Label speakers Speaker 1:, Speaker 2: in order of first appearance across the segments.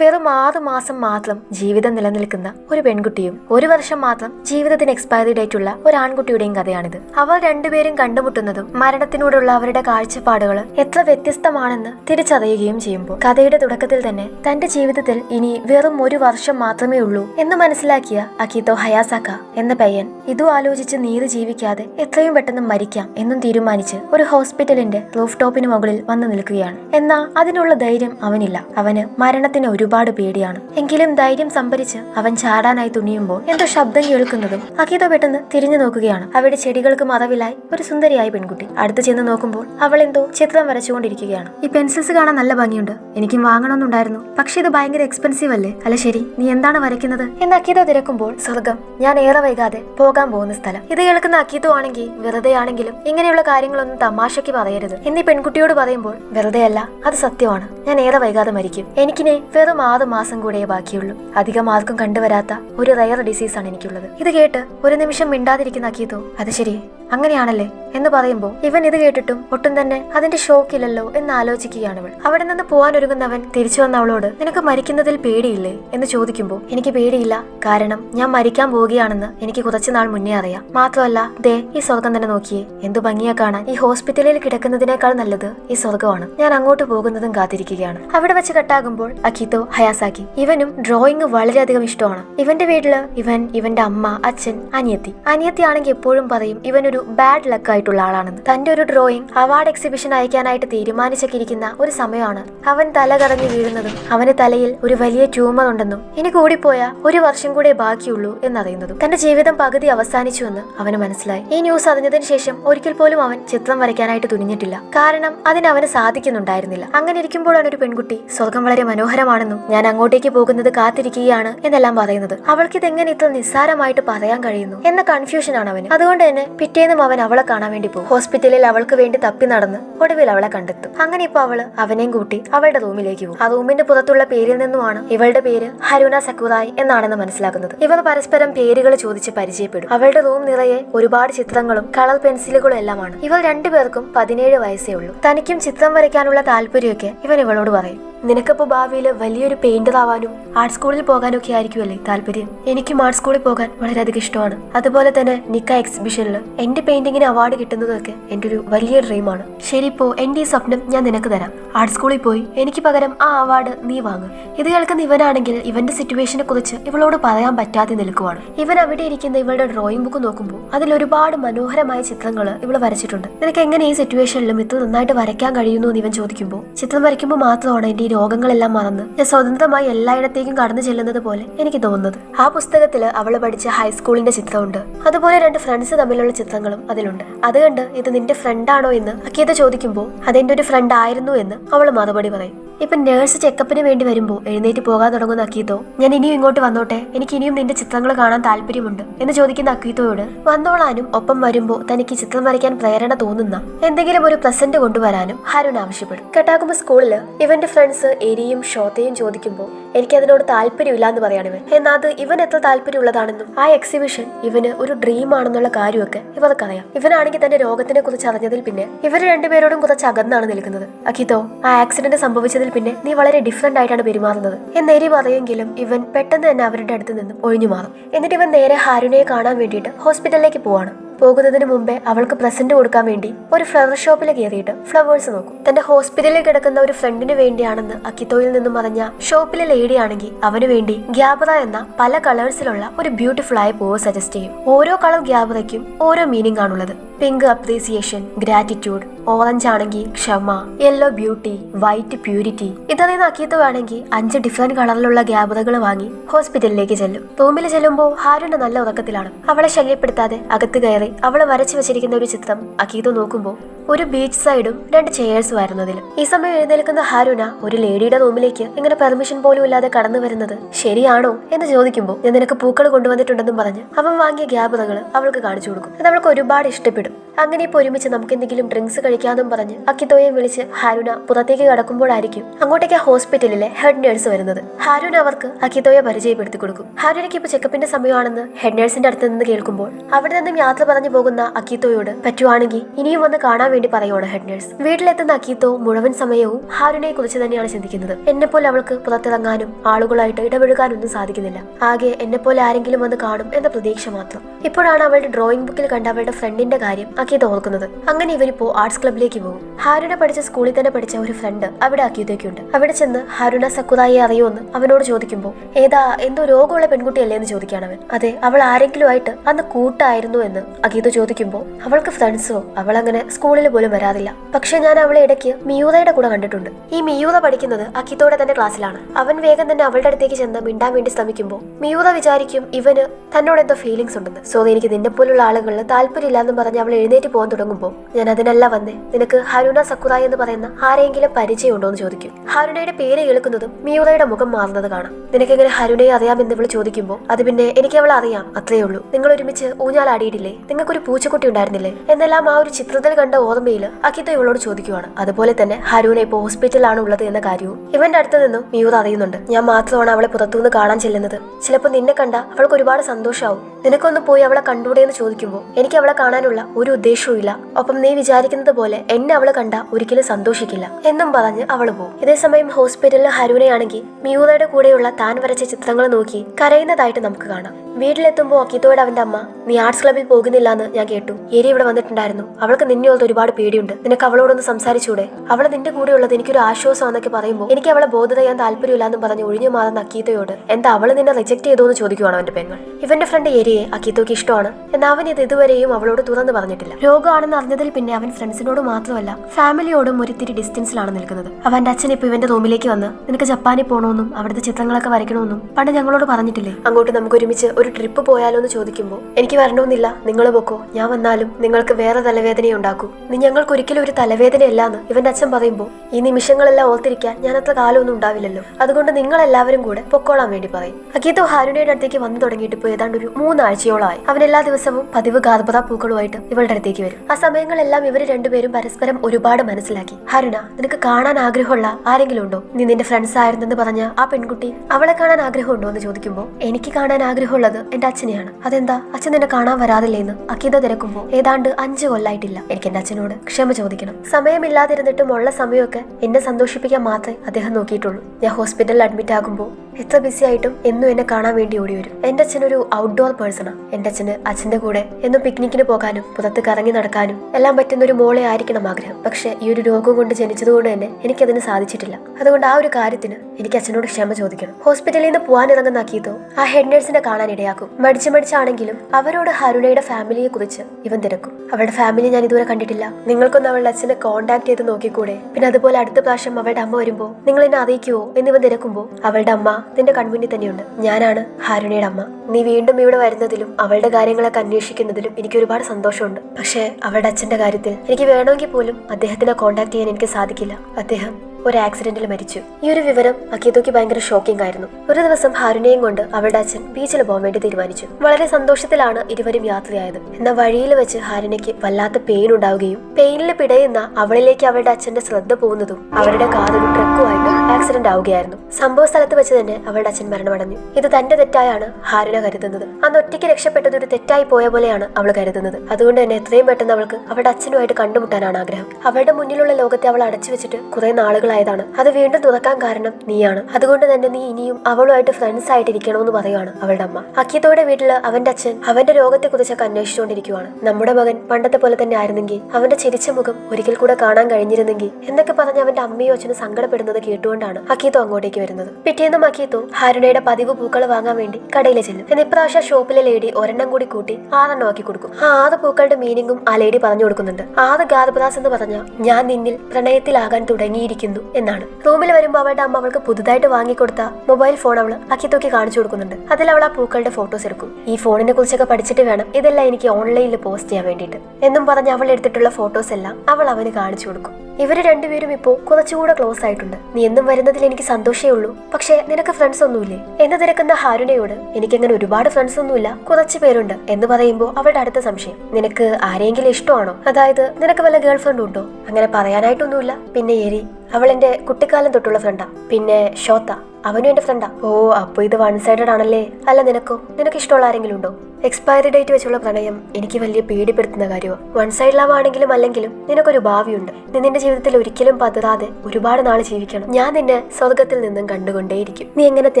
Speaker 1: വെറും ആറ് മാസം മാത്രം ജീവിതം നിലനിൽക്കുന്ന ഒരു പെൺകുട്ടിയും ഒരു വർഷം മാത്രം ജീവിതത്തിന് എക്സ്പയറി ഡേറ്റ് ഉള്ള ഒരു ആൺകുട്ടിയുടെയും കഥയാണിത്. അവർ രണ്ടുപേരും കണ്ടുമുട്ടുന്നതും മരണത്തിനോടുള്ള അവരുടെ കാഴ്ചപ്പാടുകൾ എത്ര വ്യത്യസ്തമാണെന്ന് തിരിച്ചറിയുകയും ചെയ്യുമ്പോൾ കഥയുടെ തുടക്കത്തിൽ തന്നെ തന്റെ ജീവിതത്തിൽ ഇനി വെറും ഒരു വർഷം മാത്രമേ ഉള്ളൂ എന്ന് മനസ്സിലാക്കിയ അക്കീതോ ഹയാസാക്ക എന്ന പയ്യൻ ഇതു ആലോചിച്ച് നീതി ജീവിക്കാതെ എത്രയും പെട്ടെന്ന് മരിക്കാം എന്നും തീരുമാനിച്ച് ഒരു ഹോസ്പിറ്റലിന്റെ റൂഫ് ടോപ്പിന് മുകളിൽ വന്നു നിൽക്കുകയാണ്. എന്നാൽ അതിനുള്ള ധൈര്യം അവനില്ല. അവന് മരണത്തിന് ഒരുപാട് പേടിയാണ്. എങ്കിലും ധൈര്യം സംഭരിച്ച് അവൻ ചാടാനായി തുണിയുമ്പോൾ എന്തോ ശബ്ദം കേൾക്കുന്നതും അക്കീതോ പെട്ടെന്ന് തിരിഞ്ഞു നോക്കുകയാണ്. അവിടെ ചെടികൾക്ക് മതവിലായി ഒരു സുന്ദരിയായ പെൺകുട്ടി. അടുത്ത് ചെന്ന് നോക്കുമ്പോൾ അവൾ എന്തോ ചിത്രം വരച്ചുകൊണ്ടിരിക്കുകയാണ്. ഈ പെൻസിൽസ് കാണാൻ നല്ല ഭംഗിയുണ്ട്. എനിക്കും വാങ്ങണമെന്നുണ്ടായിരുന്നു. പക്ഷെ ഇത് ഭയങ്കര എക്സ്പെൻസീവ് അല്ലേ? അല്ല ശരി നീ എന്താണ് വരയ്ക്കുന്നത്? എന്ന് അക്കീതോ തിരക്കുമ്പോൾ സ്വർഗം ഞാൻ ഏറെ വൈകാതെ പോകാൻ പോകുന്ന സ്ഥലം. ഇത് കേൾക്കുന്ന അക്കീതോ ആണെങ്കിൽ വെറുതെ ആണെങ്കിലും ഇങ്ങനെയുള്ള കാര്യങ്ങളൊന്നും തമാശയ്ക്ക് പറയരുത്. എന്നീ പെൺകുട്ടിയോട് പറയുമ്പോൾ വെറുതെയല്ല അത് സത്യമാണ്. ഞാൻ ഏറെ വൈകാതെ മരിക്കും. എനിക്കിനെ വെറും ആറ് മാസം കൂടെ ബാക്കിയുള്ളൂ. അധികം ആർക്കും കണ്ടുവരാത്ത ഒരു റയർ ഡിസീസ് ആണ് എനിക്കുള്ളത്. ഇത് കേട്ട് ഒരു നിമിഷം മിണ്ടാതിരിക്കുന്ന അക്കീതോ അത് ശരി. അങ്ങനെയാണല്ലേ എന്ന് പറയുമ്പോൾ ഇവൻ ഇത് കേട്ടിട്ടും ഒട്ടും തന്നെ അതിന്റെ ഷോക്കില്ലല്ലോ എന്ന് ആലോചിക്കുകയാണ് അവൾ അവിടെ നിന്ന് പോവാൻ ഒരുങ്ങുന്നവൻ തിരിച്ചു വന്ന അവളോട് നിനക്ക് മരിക്കുന്നതിൽ പേടിയില്ലേ? എന്ന് ചോദിക്കുമ്പോൾ എനിക്ക് പേടിയില്ല. കാരണം ഞാൻ മരിക്കാൻ പോവുകയാണെന്ന് എനിക്ക് കുറച്ചുനാൾ മുന്നേ അറിയാം. മാത്രമല്ല ദേ ഈ സ്വർഗം തന്നെ നോക്കിയേ. എന്തു ഭംഗിയാ കാണാൻ. ഈ ഹോസ്പിറ്റലിൽ കിടക്കുന്നതിനേക്കാൾ നല്ലത് ഈ സ്വർഗമാണ് ഞാൻ അങ്ങോട്ട് പോകുന്നതും കാത്തിരിക്കുകയാണ്. അവിടെ വെച്ച് കട്ടാകുമ്പോൾ അഖിത്തോ ഹയാസാക്കി ഇവനും ഡ്രോയിങ് വളരെയധികം ഇഷ്ടമാണ്. ഇവന്റെ വീട്ടിൽ ഇവൻ ഇവന്റെ അമ്മ അച്ഛൻ അനിയത്തി. അനിയത്തി ആണെങ്കിൽ എപ്പോഴും പറയും ഇവനൊരു ബാഡ് ലക്ക് ആയിട്ടുള്ള ആളാണെന്ന്. തന്റെ ഒരു ഡ്രോയിങ് അവാർഡ് എക്സിബിഷൻ അയക്കാനായിട്ട് തീരുമാനിച്ചിരിക്കുന്ന ഒരു സമയമാണ്. അവൻ തല കറങ്ങി വീഴുന്നതും അവന് തലയിൽ ഒരു വലിയ ട്യൂമർ ഉണ്ടെന്നും ഇനി കൂടിപ്പോയ ഒരു വർഷം കൂടെ ബാക്കിയുള്ളൂ എന്നറിയുന്നതും. തന്റെ ജീവിതം പകുതി അവസാനിച്ചു എന്ന് അവന് മനസ്സിലായി. ഈ ന്യൂസ് അറിഞ്ഞതിന് ശേഷം ഒരിക്കൽ പോലും അവൻ ചിത്രം വരയ്ക്കാനായിട്ട് തുനിഞ്ഞിട്ടില്ല. കാരണം അതിന് അവന് സാധിക്കുന്നുണ്ടായിരുന്നില്ല. അങ്ങനെ ഇരിക്കുമ്പോഴാണ് ഒരു പെൺകുട്ടി സ്വർഗം വളരെ മനോഹരമാണെന്നും ഞാൻ അങ്ങോട്ടേക്ക് പോകുന്നത് കാത്തിരിക്കുകയാണ് എന്നെല്ലാം പറയുന്നത്. അവൾക്ക് ഇതെങ്ങനെ ഇത്ര നിസ്സാരമായിട്ട് പറയാൻ കഴിയുന്നു? എന്ന കൺഫ്യൂഷൻ ആണ് അവന്. അതുകൊണ്ട് തന്നെ പിറ്റേന്നും അവൻ അവളെ കാണാൻ വേണ്ടി പോകും. ഹോസ്പിറ്റലിൽ അവൾക്ക് വേണ്ടി തപ്പി നടന്ന് ഒടുവിൽ അവളെ കണ്ടെത്തും. അങ്ങനെ ഇപ്പൊ അവൾ അവനെയും കൂട്ടി അവളുടെ റൂമിലേക്ക് പോകും. ആ റൂമിന്റെ പുറത്തുള്ള പേരിൽ നിന്നുമാണ് ഇവളുടെ പേര് ഹരുന സക്കുറായ് എന്നാണെന്ന് മനസ്സിലാക്കുന്നത്. ഇവർ പരസ്പരം പേരുകൾ ചോദിച്ച് പരിചയപ്പെടും. അവളുടെ റൂം നിറയെ ഒരുപാട് ചിത്രങ്ങളും കളർ പെൻസിലുകളും എല്ലാമാണ്. ഇവർ രണ്ടുപേർക്കും പതിനേഴ് വയസ്സേ ഉള്ളൂ. തനിക്കും ചിത്രം വരയ്ക്കാനുള്ള താല്പര്യമൊക്കെ ഇവൻ ഇവളോട് പറയും. നിനക്കപ്പോ ഭാവിയിൽ വലിയൊരു പെയിന്റർ ആവാനും ആർട്ട് സ്കൂളിൽ പോകാനൊക്കെ ആയിരിക്കുമല്ലേ താല്പര്യം? എനിക്കും ആർട്ട് സ്കൂളിൽ പോകാൻ വളരെയധികം ഇഷ്ടമാണ്. അതുപോലെ തന്നെ നിക്ക എക്സിബിഷനിൽ എന്റെ പെയിന്റിങ്ങിന് അവാർഡ് കിട്ടുന്നതൊക്കെ എന്റെ ഒരു വലിയ ഡ്രീമാണ് ശരി ഇപ്പോ എന്റെ ഈ സ്വപ്നം ഞാൻ നിനക്ക് തരാം. ആർട്ട് സ്കൂളിൽ പോയി എനിക്ക് പകരം ആ അവാർഡ് നീ വാങ്ങ്. ഇത് കേൾക്കുന്ന ഇവനാണെങ്കിൽ ഇവന്റെ സിറ്റുവേഷനെ കുറിച്ച് ഇവളോട് പറയാൻ പറ്റാതെ നിൽക്കുവാണ്. ഇവൻ അവിടെ ഇരിക്കുന്ന ഇവളുടെ ഡ്രോയിങ് ബുക്ക് നോക്കുമ്പോൾ അതിൽ ഒരുപാട് മനോഹരമായ ചിത്രങ്ങൾ ഇവൾ വരച്ചിട്ടുണ്ട്. നിനക്ക് എങ്ങനെ ഈ സിറ്റുവേഷനിലും ഇത്ര നന്നായിട്ട് വരയ്ക്കാൻ കഴിയുന്നു എന്ന് ഇവൻ ചോദിക്കുമ്പോൾ ചിത്രം വരയ്ക്കുമ്പോൾ മാത്രമാണ് എന്റെ രോഗങ്ങളെല്ലാം മറന്ന് ഞാൻ സ്വതന്ത്രമായി എല്ലായിടത്തേക്കും കടന്നു ചെല്ലുന്നത് പോലെ എനിക്ക് തോന്നുന്നത്. ആ പുസ്തകത്തിൽ അവൾ പഠിച്ച ഹൈസ്കൂളിന്റെ ചിത്രമുണ്ട്. അതുപോലെ രണ്ട് ഫ്രണ്ട്സ് തമ്മിലുള്ള ചിത്രങ്ങളും അതിലുണ്ട്. അത് കണ്ട് ഇത് നിന്റെ ഫ്രണ്ടാണോ എന്ന് അക്കീത ചോദിക്കുമ്പോൾ അതെന്റെ ഒരു ഫ്രണ്ട് ആയിരുന്നു എന്ന് അവൾ മറുപടി പറയും. ഇപ്പൊ നേഴ്സ് ചെക്കപ്പിന് വേണ്ടി വരുമ്പോൾ എഴുന്നേറ്റ് പോകാൻ തുടങ്ങുന്ന അക്കീത്തോ ഞാൻ ഇനിയും ഇങ്ങോട്ട് വന്നോട്ടെ. എനിക്ക് ഇനിയും നിന്റെ ചിത്രങ്ങൾ കാണാൻ താല്പര്യമുണ്ട് എന്ന് ചോദിക്കുന്ന അക്കീത്തോയോട് വന്നോളാനും ഒപ്പം വരുമ്പോൾ തനിക്ക് ചിത്രം വരയ്ക്കാൻ പ്രേരണ തോന്നുന്ന എന്തെങ്കിലും ഒരു പ്രസന്റ് കൊണ്ടുവരാനും ഹരുൺ ആവശ്യപ്പെടും. കെട്ടാക്കുമ്പോ സ്കൂളിൽ ഇവന്റെ ഫ്രണ്ട്സ് എരിയും ഷോത്തയും ചോദിക്കുമ്പോൾ എനിക്ക് അതിനോട് താല്പര്യമില്ല എന്ന് പറയാണ് ഇവൻ. എന്നാൽ അത് ഇവൻ എത്ര താല്പര്യമുള്ളതാണെന്നും ആ എക്സിബിഷൻ ഇവന് ഒരു ഡ്രീം ആണെന്നുള്ള കാര്യമൊക്കെ ഇവർക്കറിയാം ഇവനാണെങ്കിൽ തന്റെ രോഗത്തിനെ കുറിച്ച് അറിഞ്ഞതിൽ പിന്നെ ഇവർ രണ്ടുപേരോടും കുറച്ച് അകന്നാണ് നിൽക്കുന്നത്. അഖിതോ ആ ആക്സിഡന്റ് സംഭവിച്ചതിൽ പിന്നെ നീ വളരെ ഡിഫറെന്റ് ആയിട്ടാണ് പെരുമാറുന്നത്. എന്ന് എരി പറയുമെങ്കിലും ഇവൻ പെട്ടെന്ന് തന്നെ അവരുടെ അടുത്ത് നിന്നും ഒഴിഞ്ഞു മാറും. എന്നിട്ട് ഇവൻ നേരെ ഹാരുനെ കാണാൻ വേണ്ടിയിട്ട് ഹോസ്പിറ്റലിലേക്ക് പോവാണ്. പോകുന്നതിന് മുമ്പേ അവൾക്ക് പ്രസന്റ് കൊടുക്കാൻ വേണ്ടി ഒരു ഫ്ലവർ ഷോപ്പിൽ കയറിയിട്ട് ഫ്ലവേഴ്സ് നോക്കും. തന്റെ ഹോസ്പിറ്റലിൽ കിടക്കുന്ന ഒരു ഫ്രണ്ടിന് വേണ്ടിയാണെന്ന് അക്കിത്തോയിൽ നിന്നും പറഞ്ഞ ഷോപ്പിലെ ലേഡി ആണെങ്കിൽ അവന് വേണ്ടി ഗ്യാബറ എന്ന പല കളേഴ്സിലുള്ള ഒരു ബ്യൂട്ടിഫുൾ ആയ പൂവ് സജസ്റ്റ് ചെയ്യും. ഓരോ കളർ ഗ്യാബറയ്ക്കും ഓരോ മീനിങ് ആണുള്ളത്. പിങ്ക് അപ്രീസിയേഷൻ ഗ്രാറ്റിറ്റ്യൂഡ് ഓറഞ്ച് ആണെങ്കിൽ ക്ഷമ യെല്ലോ ബ്യൂട്ടി വൈറ്റ് പ്യൂരിറ്റി ഇതറിയുന്ന അക്കീത്ത് വേണമെങ്കിൽ അഞ്ച് ഡിഫറെന്റ് കളറിലുള്ള ഗ്യാബറകൾ വാങ്ങി ഹോസ്പിറ്റലിലേക്ക് ചെല്ലും. റൂമിൽ ചെല്ലുമ്പോൾ ഹാരുണ്ട് നല്ല ഉറക്കത്തിലാണ്. അവളെ ശല്യപ്പെടുത്താതെ അകത്ത് കയറി അവളെ വരച്ചു വെച്ചിരിക്കുന്ന ഒരു ചിത്രം അക്കീത്ത് നോക്കുമ്പോൾ ഒരു ബീച്ച് സൈഡും രണ്ട് ചെയേഴ്സും ആയിരുന്നു അതിൽ ഈ സമയം എഴുന്നേൽക്കുന്ന ഹാരുന ഒരു ലേഡിയുടെ റൂമിലേക്ക് ഇങ്ങനെ പെർമിഷൻ പോലും ഇല്ലാതെ കടന്നു വരുന്നത് ശരിയാണോ എന്ന് ചോദിക്കുമ്പോൾ ഞാൻ നിനക്ക് പൂക്കൾ കൊണ്ടുവന്നിട്ടുണ്ടെന്നും പറഞ്ഞ് അവൻ വാങ്ങിയ ഗ്യാപതകൾ അവൾക്ക് കാണിച്ചു കൊടുക്കും. അത് അവൾക്ക് ഒരുപാട് ഇഷ്ടപ്പെടും. അങ്ങനെ ഇപ്പോൾ ഒരുമിച്ച് നമുക്ക് എന്തെങ്കിലും ഡ്രിങ്ക്സ് കഴിക്കാമെന്നും പറഞ്ഞ് അക്കിത്തോയെ വിളിച്ച് ഹാരുന പുറത്തേക്ക് കടക്കുമ്പോഴായിരിക്കും അങ്ങോട്ടേക്ക് ഹോസ്പിറ്റലിലെ ഹെഡ് നേഴ്സ് വരുന്നത്. ഹാരുന അവർക്ക് അക്കിത്തോയെ പരിചയപ്പെടുത്തി കൊടുക്കും. ഹാരുനയ്ക്ക് ഇപ്പോൾ ചെക്കപ്പിന്റെ സമയമാണെന്ന് ഹെഡ് നേഴ്സിന്റെ അടുത്ത് നിന്ന് കേൾക്കുമ്പോൾ അവിടെ നിന്നും യാത്ര പറഞ്ഞു പോകുന്ന അക്കിത്തോയോട് പറ്റുവാണെങ്കിൽ ഇനിയും വന്ന് കാണാൻ വേണ്ടി പറയുവാണ് ഹെഡ് നേഴ്സ് വീട്ടിലെത്തുന്ന അക്കീത്തോ മുഴുവൻ സമയവും ഹാരുനെ കുറിച്ച് തന്നെയാണ് ചിന്തിക്കുന്നത്. എന്നെപ്പോലെ പോലെ അവൾക്ക് പുറത്തിറങ്ങാനും ആളുകളായിട്ട് ഇടപഴകാനൊന്നും സാധിക്കുന്നില്ല. ആകെ എന്നെപ്പോലെ പോലെ ആരെങ്കിലും വന്ന് കാണും എന്ന പ്രതീക്ഷ മാത്രം. ഇപ്പോഴാണ് അവളുടെ ഡ്രോയിങ് ബുക്കിൽ കണ്ട അവളുടെ ഫ്രണ്ടിന്റെ കാര്യം അക്കീത്ത ഓർക്കുന്നത്. അങ്ങനെ ഇവരിപ്പോ ആർട്സ് ക്ലബിലേക്ക് പോകും. ഹാരുന പഠിച്ച സ്കൂളിൽ തന്നെ പഠിച്ച ഒരു ഫ്രണ്ട് അവിടെ അക്കീതയ്ക്കുണ്ട് അവിടെ ചെന്ന് ഹാരുന സക്കുതായി അറിയുമെന്ന് അവനോട് ചോദിക്കുമ്പോൾ ഏതാ എന്തോ രോഗമുള്ള പെൺകുട്ടിയല്ലേ? എന്ന് ചോദിക്കുകയാണ് അവൻ. അതെ അവൾ ആരെങ്കിലും ആയിട്ട് അന്ന് കൂട്ടായിരുന്നു എന്ന് അഗീത ചോദിക്കുമ്പോൾ അവൾക്ക് ഫ്രണ്ട്സോ അവൾ അങ്ങനെ സ്കൂളിൽ പോലും വരാറില്ല. പക്ഷെ ഞാൻ അവളെ ഇടയ്ക്ക് മിയൂതയുടെ കൂടെ കണ്ടിട്ടുണ്ട്. ഈ മിയൂത പഠിക്കുന്നത് അക്കിത്തോടെ തന്നെ ക്ലാസ്സിലാണ്. അവൻ വേഗം തന്നെ അവളുടെ അടുത്തേക്ക് ചെന്ന് മിണ്ടാൻ വേണ്ടി ശ്രമിക്കുമ്പോൾ മിയൂത വിചാരിക്കും ഇവന് തന്നോട് എന്തോ ഫീലിംഗ്സ് ഉണ്ടെന്ന്. സോ എനിക്ക് നിന്നെ പോലുള്ള ആളുകളിൽ താല്പര്യമില്ലാന്ന് പറഞ്ഞ് അവൾ എഴുന്നേറ്റ് പോകാൻ തുടങ്ങുമ്പോൾ ഞാൻ അതിനല്ല വന്നേ. നിനക്ക് ഹരുണ സക്കുറ എന്ന് പറയുന്ന ആരെങ്കിലും പരിചയമുണ്ടോ എന്ന് ചോദിക്കും. ഹരുണയുടെ പേര് കേൾക്കുന്നതും മിയൂതയുടെ മുഖം മാറുന്നത് കാണാം. നിനക്ക് എങ്ങനെ ഹരുണയെ അറിയാമെന്ന് ഇവൾ ചോദിക്കുമ്പോൾ അത് പിന്നെ എനിക്ക് അവളെ അറിയാം അത്രേ ഉള്ളൂ നിങ്ങൾ ഒരുമിച്ച് ഊഞ്ഞാലാടിയിട്ടില്ലേ? നിങ്ങൾക്കൊരു പൂച്ചക്കുട്ടി ഉണ്ടായിരുന്നില്ലേ? എന്നെല്ലാം ആ ഒരു ചിത്രത്തിൽ കണ്ട ഓർമ്മയിൽ അക്കിത്ത ഇവളോട് ചോദിക്കുവാണ്. അതുപോലെ തന്നെ ഹരൂന ഇപ്പോൾ ഹോസ്പിറ്റലാണ് ഉള്ളത് എന്ന കാര്യവും ഇവന്റെ അടുത്ത് നിന്നും മിയൂർ അറിയുന്നുണ്ട്. ഞാൻ മാത്രമാണ് അവളെ പുറത്തുനിന്ന് കാണാൻ ചെല്ലുന്നത്. ചിലപ്പോൾ നിന്നെ കണ്ട അവൾക്ക് ഒരുപാട് സന്തോഷമാവും നിനക്കൊന്ന് പോയി അവളെ കണ്ടൂടെ എന്ന് ചോദിക്കുമ്പോൾ എനിക്ക് അവളെ കാണാനുള്ള ഒരു ഉദ്ദേശവും ഇല്ല. ഒപ്പം നീ വിചാരിക്കുന്നത് പോലെ എന്നെ അവളെ കണ്ട ഒരിക്കലും സന്തോഷിക്കില്ല. എന്നും പറഞ്ഞ് അവൾ പോകും ഇതേസമയം ഹോസ്പിറ്റലിൽ ഹരുണയാണെങ്കിൽ മിയൂറയുടെ കൂടെയുള്ള താൻ വരച്ച ചിത്രങ്ങൾ നോക്കി കരയുന്നതായിട്ട് നമുക്ക് കാണാം. വീട്ടിലെത്തുമ്പോൾ അക്കിത്തോയുടെ അവന്റെ അമ്മ നീ ആർട്സ് ക്ലബിൽ പോകുന്നില്ല എന്ന് ഞാൻ കേട്ടു. ഏരി ഇവിടെ വന്നിട്ടുണ്ടായിരുന്നു. അവൾക്ക് നിന്നെ ഓർത്ത് ഒരുപാട് പേടിയുണ്ട്. നിനക്ക് അവളോടൊന്ന് സംസാരിച്ചൂടെ? അവൾ നിന്റെ കൂടെ ഉള്ളത് എനിക്കൊരു ആശ്വാസം എന്നൊക്കെ പറയുമ്പോൾ എനിക്ക് അവളെ ബോധ ചെയ്യാൻ താല്പര്യമില്ല എന്ന് പറഞ്ഞ് ഒഴിഞ്ഞു മാറുന്ന അക്കീത്തയോട് എന്താ അവൾ നിന്നെ റിജക്ട് ചെയ്തോ എന്ന് ചോദിക്കുവാണ് അവന്റെ പെങ്ങൾ? ഇവന്റെ ഫ്രണ്ട് ഏരിയെ അക്കീത്തോക്ക് ഇഷ്ടമാണ്. എന്നാൽ അവൻ ഇത് ഇതുവരെയും അവളോട് തുറന്നു പറഞ്ഞിട്ടില്ല. രോഗമാണെന്ന് അറിഞ്ഞതിൽ പിന്നെ അവൻ ഫ്രണ്ട്സിനോട് മാത്രമല്ല ഫാമിലിയോടും ഒരിത്തിരി ഡിസ്റ്റൻസിലാണ് നിൽക്കുന്നത്. അവന്റെ അച്ഛൻ ഇപ്പൊ ഇവന്റെ റൂമിലേക്ക് വന്ന് നിനക്ക് ജപ്പാനിൽ പോകണമെന്നും അവിടുത്തെ ചിത്രങ്ങളൊക്കെ വരയ്ക്കണമെന്നും പണ്ട് ഞങ്ങളോട് പറഞ്ഞിട്ടില്ലേ? അങ്ങോട്ട് നമുക്ക് ഒരുമിച്ച് ഒരു ട്രിപ്പ് പോയാലോ എന്ന് ചോദിക്കുമ്പോൾ എനിക്ക് വരണമെന്നില്ല നിങ്ങൾ പൊക്കോ. ഞാൻ വന്നാലും നിങ്ങൾക്ക് വേറെ തലവേദന ഉണ്ടാക്കൂ നീ ഞങ്ങൾക്ക് ഒരിക്കലും ഒരു തലവേദനയല്ലാന്ന് ഇവന്റെ അച്ഛൻ പറയുമ്പോൾ ഈ നിമിഷങ്ങളെല്ലാം ഓർത്തിരിക്കാൻ ഞാൻ അത്ര കാലമൊന്നും ഉണ്ടാവില്ലല്ലോ. അതുകൊണ്ട് നിങ്ങൾ എല്ലാവരും കൂടെ പൊക്കോളാൻ വേണ്ടി പറയും. അഗീതോ ഹാരുണയുടെ അടുത്തേക്ക് വന്നു തുടങ്ങിയിട്ട് ഇപ്പോൾ ഏതാണ്ട് ഒരു മൂന്നാഴ്ചയോളമായി. അവൻ എല്ലാ ദിവസവും പതിവ് ഗാർഭത പൂക്കളുമായിട്ട് ഇവളുടെ അടുത്തേക്ക് വരും. ആ സമയങ്ങളെല്ലാം ഇവർ രണ്ടുപേരും പരസ്പരം ഒരുപാട് മനസ്സിലാക്കി. ഹരുണ നിനക്ക് കാണാൻ ആഗ്രഹമുള്ള ആരെങ്കിലും ഉണ്ടോ? നീ നിന്റെ ഫ്രണ്ട്സ് ആയിരുന്നെന്ന് പറഞ്ഞ ആ പെൺകുട്ടി അവളെ കാണാൻ ആഗ്രഹമുണ്ടോ എന്ന് ചോദിക്കുമ്പോൾ എനിക്ക് കാണാൻ ആഗ്രഹമുള്ളത് എന്റെ അച്ഛനെയാണ്. അതെന്താ? അച്ഛൻ നിന്നെ കാണാൻ വരാതില്ലേന്ന് അക്കീത തിരക്കുമ്പോൾ ഏതാണ്ട് അഞ്ചു കൊല്ലായിട്ടില്ല. എനിക്ക് എന്റെ അച്ഛനോട് ക്ഷമ ചോദിക്കണം. സമയമില്ലാതിരുന്നിട്ടും ഉള്ള സമയമൊക്കെ എന്നെ സന്തോഷിപ്പിക്കാൻ മാത്രമേ അദ്ദേഹം നോക്കിയിട്ടുള്ളൂ. ഞാൻ ഹോസ്പിറ്റലിൽ അഡ്മിറ്റ് ആകുമ്പോൾ എത്ര ബിസി ആയിട്ടും എന്നും എന്നെ കാണാൻ വേണ്ടി ഓടി വരും. അച്ഛൻ ഒരു ഔട്ട്ഡോർ പേഴ്സണാണ് എന്റെ അച്ഛന് അച്ഛന്റെ കൂടെ എന്നും പിക്നിക്കിന് പോകാനും പുറത്ത് കറങ്ങി നടക്കാനും എല്ലാം പറ്റുന്ന ഒരു മോളെ ആയിരിക്കണം ആഗ്രഹം. പക്ഷെ ഈ ഒരു രോഗം കൊണ്ട് ജനിച്ചതുകൊണ്ട് തന്നെ എനിക്കതിന് സാധിച്ചിട്ടില്ല. അതുകൊണ്ട് ആ ഒരു കാര്യത്തിന് എനിക്ക് അച്ഛനോട് ക്ഷമ ചോദിക്കണം. ഹോസ്പിറ്റലിൽ നിന്ന് പോകാനിറങ്ങുന്ന അക്കീത്തോ ആ ഹെഡ് നഴ്സിനെ കാണാൻ ഇടയാക്കും. മടിച്ചു മടിച്ചാണെങ്കിലും അവരോട് ഹരുണയുടെ ഫാമിലിയെ കുറിച്ച് ഇവൻ തിരക്കും. അവരുടെ ഫാമിലി ഞാൻ ഇതുവരെ കണ്ടിട്ടില്ല. നിങ്ങൾക്കൊന്ന് അവളുടെ അച്ഛനെ കോണ്ടാക്ട് ചെയ്ത് നോക്കിക്കൂടെ? പിന്നെ അതുപോലെ അടുത്ത പ്രാവശ്യം അവളുടെ അമ്മ വരുമ്പോ നിങ്ങൾ എന്നെ അറിയിക്കുവോ? എന്നിവ നിരക്കുമ്പോ അവളുടെ അമ്മ നിന്റെ കൺമുന്നിൽ തന്നെയുണ്ട്. ഞാനാണ് ഹാരുണിയുടെ അമ്മ. നീ വീണ്ടും ഇവിടെ വരുന്നതിലും അവളുടെ കാര്യങ്ങളൊക്കെ അന്വേഷിക്കുന്നതിലും എനിക്ക് ഒരുപാട് സന്തോഷമുണ്ട്. പക്ഷേ അവളുടെ അച്ഛന്റെ കാര്യത്തിൽ എനിക്ക് വേണമെങ്കിൽ പോലും അദ്ദേഹത്തിനെ കോണ്ടാക്ട് ചെയ്യാൻ എനിക്ക് സാധിക്കില്ല. അദ്ദേഹം ഒരു ആക്സിഡന്റിൽ മരിച്ചു. ഈ ഒരു വിവരം അക്കീതോക്ക് ഭയങ്കര ഷോക്കിംഗ് ആയിരുന്നു. ഒരു ദിവസം ഹാരുനെയും കൊണ്ട് അവളുടെ അച്ഛൻ ബീച്ചിൽ പോകാൻ വേണ്ടി തീരുമാനിച്ചു. വളരെ സന്തോഷത്തിലാണ് ഇരുവരും യാത്രയായത്. എന്നാൽ വഴിയിൽ വെച്ച് ഹാരുനയ്ക്ക് വല്ലാത്ത പെയിൻ ഉണ്ടാവുകയും പെയിനിൽ പിടയുന്ന അവളിലേക്ക് അവളുടെ അച്ഛന്റെ ശ്രദ്ധ പോകുന്നതും അവരുടെ കാതും ട്രക്കുമായിട്ട് ആക്സിഡന്റ് ആവുകയായിരുന്നു. സംഭവ സ്ഥലത്ത് വെച്ച് തന്നെ അവളുടെ അച്ഛൻ മരണമടഞ്ഞു. ഇത് തന്റെ തെറ്റായാണ് ഹാരുന കരുതുന്നത്. അന്ന് ഒറ്റയ്ക്ക് രക്ഷപ്പെട്ടത് ഒരു തെറ്റായി പോയ പോലെയാണ് അവൾ കരുതുന്നത്. അതുകൊണ്ട് തന്നെ എത്രയും പെട്ടെന്ന് അവൾക്ക് അവളുടെ അച്ഛനുമായിട്ട് കണ്ടുമുട്ടാനാണ് ആഗ്രഹം. അവളുടെ മുന്നിലുള്ള ലോകത്തെ അവൾ അടച്ചു വെച്ചിട്ട് കുറെ നാളുകളായതാണ് അത് വീണ്ടും തുറക്കാൻ കാരണം നീയാണ്. അതുകൊണ്ട് തന്നെ നീ ഇനിയും അവളുമായിട്ട് ഫ്രണ്ട്സ് ആയിട്ടിരിക്കണമെന്ന് പറയുവാണ് അവളുടെ അമ്മ. അക്കിയത്തോടെ വീട്ടിൽ അവന്റെ അച്ഛൻ അവന്റെ രോഗത്തെ കുറിച്ചൊക്കെ അന്വേഷിച്ചുകൊണ്ടിരിക്കുവാണ്. നമ്മുടെ മകൻ പണ്ടത്തെ പോലെ തന്നെ ആയിരുന്നെങ്കിൽ അവന്റെ ചിരിച്ച മുഖം ഒരിക്കൽ കൂടെ കാണാൻ കഴിഞ്ഞിരുന്നെങ്കിൽ എന്നൊക്കെ പറഞ്ഞ് അവന്റെ അമ്മയോ അച്ഛനും സങ്കടപ്പെടുന്നത് കേട്ടുകൊണ്ടാണ് അക്കീത്തോ അങ്ങോട്ടേക്ക് വരുന്നത്. പിറ്റേന്നും അക്കീത്തോ ഹാരുണയുടെ പതിവ് പൂക്കൾ വാങ്ങാൻ വേണ്ടി കടയിലെ ചെല്ലും. എന്നാൽ ഇപ്രാവശ്യം ഷോപ്പിലെ ലേഡി ഒരെണ്ണം കൂടി കൂട്ടി ആറെണ്ണം ആക്കി കൊടുക്കും. ആ ആറ് പൂക്കളുടെ മീനിങ്ങും ആ ലേഡി പറഞ്ഞു കൊടുക്കുന്നുണ്ട്. ആറ് ഗാർബദാസ് എന്ന് പറഞ്ഞ ഞാൻ നിന്നിൽ പ്രണയത്തിലാകാൻ തുടങ്ങിയിരിക്കുന്നു. എന്നാണ്. റൂമിൽ വരുമ്പോൾ അവളുടെ അമ്മ അവൾക്ക് പുതുതായിട്ട് വാങ്ങിക്കൊടുത്ത മൊബൈൽ ഫോൺ അവൾ അക്കിത്തോക്കി കാണിച്ചു കൊടുക്കുന്നുണ്ട്. അതിൽ അവൾ ആ പൂക്കളുടെ ഫോട്ടോസ് എടുക്കും. ഈ ഫോണിനെ കുറിച്ചൊക്കെ പഠിച്ചിട്ട് വേണം ഇതെല്ലാം എനിക്ക് ഓൺലൈനിൽ പോസ്റ്റ് ചെയ്യാൻ വേണ്ടിയിട്ട്. എന്നും പറഞ്ഞ് അവൾ എടുത്തിട്ടുള്ള ഫോട്ടോസ് എല്ലാം അവൾ അവന് കാണിച്ചു കൊടുക്കും. ഇവർ രണ്ടുപേരും ഇപ്പോൾ കുറച്ചുകൂടെ ക്ലോസ് ആയിട്ടുണ്ട്. നീ എന്നും വരുന്നതിൽ എനിക്ക് സന്തോഷമേ ഉള്ളൂ. പക്ഷേ നിനക്ക് ഫ്രണ്ട്സ് ഒന്നുമില്ലേ? എന്ന് തിരക്കുന്ന ഹാരുണയോട് എനിക്കങ്ങനെ ഒരുപാട് ഫ്രണ്ട്സ് ഒന്നുമില്ല. കുറച്ച് പേരുണ്ട് എന്ന് പറയുമ്പോൾ അവളുടെ അടുത്ത സംശയം. നിനക്ക് ആരെങ്കിലും ഇഷ്ടമാണോ? അതായത് നിനക്ക് വല്ല ഗേൾ ഫ്രണ്ട് ഉണ്ടോ അങ്ങനെ പറയാനായിട്ടൊന്നുമില്ല. പിന്നെ ഏരി അവൾ എന്റെ കുട്ടിക്കാലം തൊട്ടുള്ള ഫ്രണ്ടാ പിന്നെ ഷോത്ത അവനും എന്റെ ഫ്രണ്ടാ ഓ അപ്പൊ ഇത് വൺ സൈഡഡ് ആണല്ലേ? അല്ല നിനക്കോ? നിനക്ക് ഇഷ്ടമുള്ള ആരെങ്കിലും ഉണ്ടോ? എക്സ്പയറി ഡേറ്റ് വെച്ചുള്ള പ്രണയം എനിക്ക് വലിയ പേടിപ്പെടുത്തുന്ന കാര്യമാണ് വൺ സൈഡ് ലവ് ആണെങ്കിലും അല്ലെങ്കിലും നിനക്കൊരു ഭാവിയുണ്ട്. നീ നിന്റെ ജീവിതത്തിൽ ഒരിക്കലും പതറാതെ ഒരുപാട് നാൾ ജീവിക്കണം. ഞാൻ നിന്നെ സ്വർഗത്തിൽ നിന്നും കണ്ടുകൊണ്ടേയിരിക്കും. നീ എങ്ങനത്തെ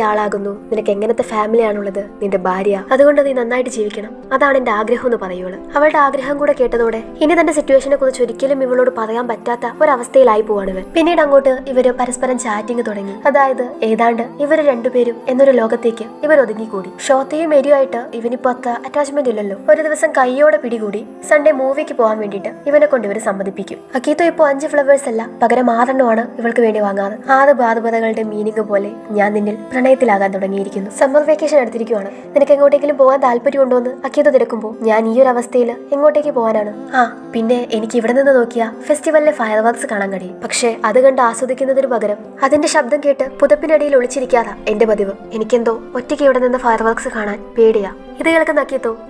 Speaker 1: ആളാകുന്നു? നിനക്ക് എങ്ങനത്തെ ഫാമിലിയാണുള്ളത് നിന്റെ ഭാര്യ. അതുകൊണ്ട് നീ നന്നായിട്ട് ജീവിക്കണം. അതാണ് എന്റെ ആഗ്രഹം എന്ന് പറയുള്ളൂ. അവളുടെ ആഗ്രഹം കൂടെ കേട്ടതോടെ ഇനി തന്റെ സിറ്റുവേഷനെ കുറിച്ച് ഒരിക്കലും ഇവളോട് പറയാൻ പറ്റാത്ത ഒരവസ്ഥയിലായി പോവാണ് ഇവൻ. പിന്നീട് അങ്ങോട്ട് ഇവർ പരസ്പരം ചാറ്റിംഗ് തുടങ്ങി. അതായത് ഏതാണ്ട് ഇവർ രണ്ടുപേരും എന്നൊരു ലോകത്തേക്ക് ഇവർ ഒതുങ്ങിക്കൂടി ഷോത്തയും എരിയുമായിട്ട് ഇവനിപ്പോ അത്ര അറ്റാച്ച്മെന്റ് ഇല്ലല്ലോ ഒരു ദിവസം കൈയോടെ പിടികൂടി സൺഡേ മൂവിക്ക് പോകാൻ വേണ്ടിട്ട് ഇവനെ കൊണ്ട് ഇവർ സമ്മതിപ്പിക്കും. അക്കീത്തോ ഇപ്പോൾ അഞ്ച് ഫ്ലവേഴ്സ് അല്ല പകരം ആറെണ്ണമാണ് ഇവൾക്ക് വേണ്ടി വാങ്ങാറ്. ആറ് ബാധപതകളുടെ മീനിങ് പോലെ ഞാൻ നിന്നിൽ പ്രണയത്തിലാകാൻ തുടങ്ങിയിരിക്കുന്നു. സമ്മർ വെക്കേഷൻ എടുത്തിരിക്കുവാണ്. നിനക്ക് എങ്ങോട്ടെങ്കിലും പോകാൻ താല്പര്യമുണ്ടോ എന്ന് അക്കീത തിരക്കുമ്പോൾ ഞാൻ ഈ ഒരു അവസ്ഥയിൽ എങ്ങോട്ടേക്ക് പോകാനാണ്? ആ പിന്നെ എനിക്ക് ഇവിടെ നിന്ന് നോക്കിയ ഫെസ്റ്റിവലിലെ ഫയർ വർക്ക്സ് കാണാൻ കഴിയും. പക്ഷേ അത് കണ്ട് ആസ്വദിക്കുന്നതിന് പകരം അതിന്റെ ശബ്ദം കേട്ട് പുതപ്പിനടിയിൽ ഒളിച്ചിരിക്കാതാ എന്റെ പതിവ്. എനിക്കെന്തോ ഒറ്റയ്ക്ക് ഇവിടെ നിന്ന് ഫയർ വർക്ക്സ് കാണാൻ പേടിയാ. ഇത് കേൾക്കുന്ന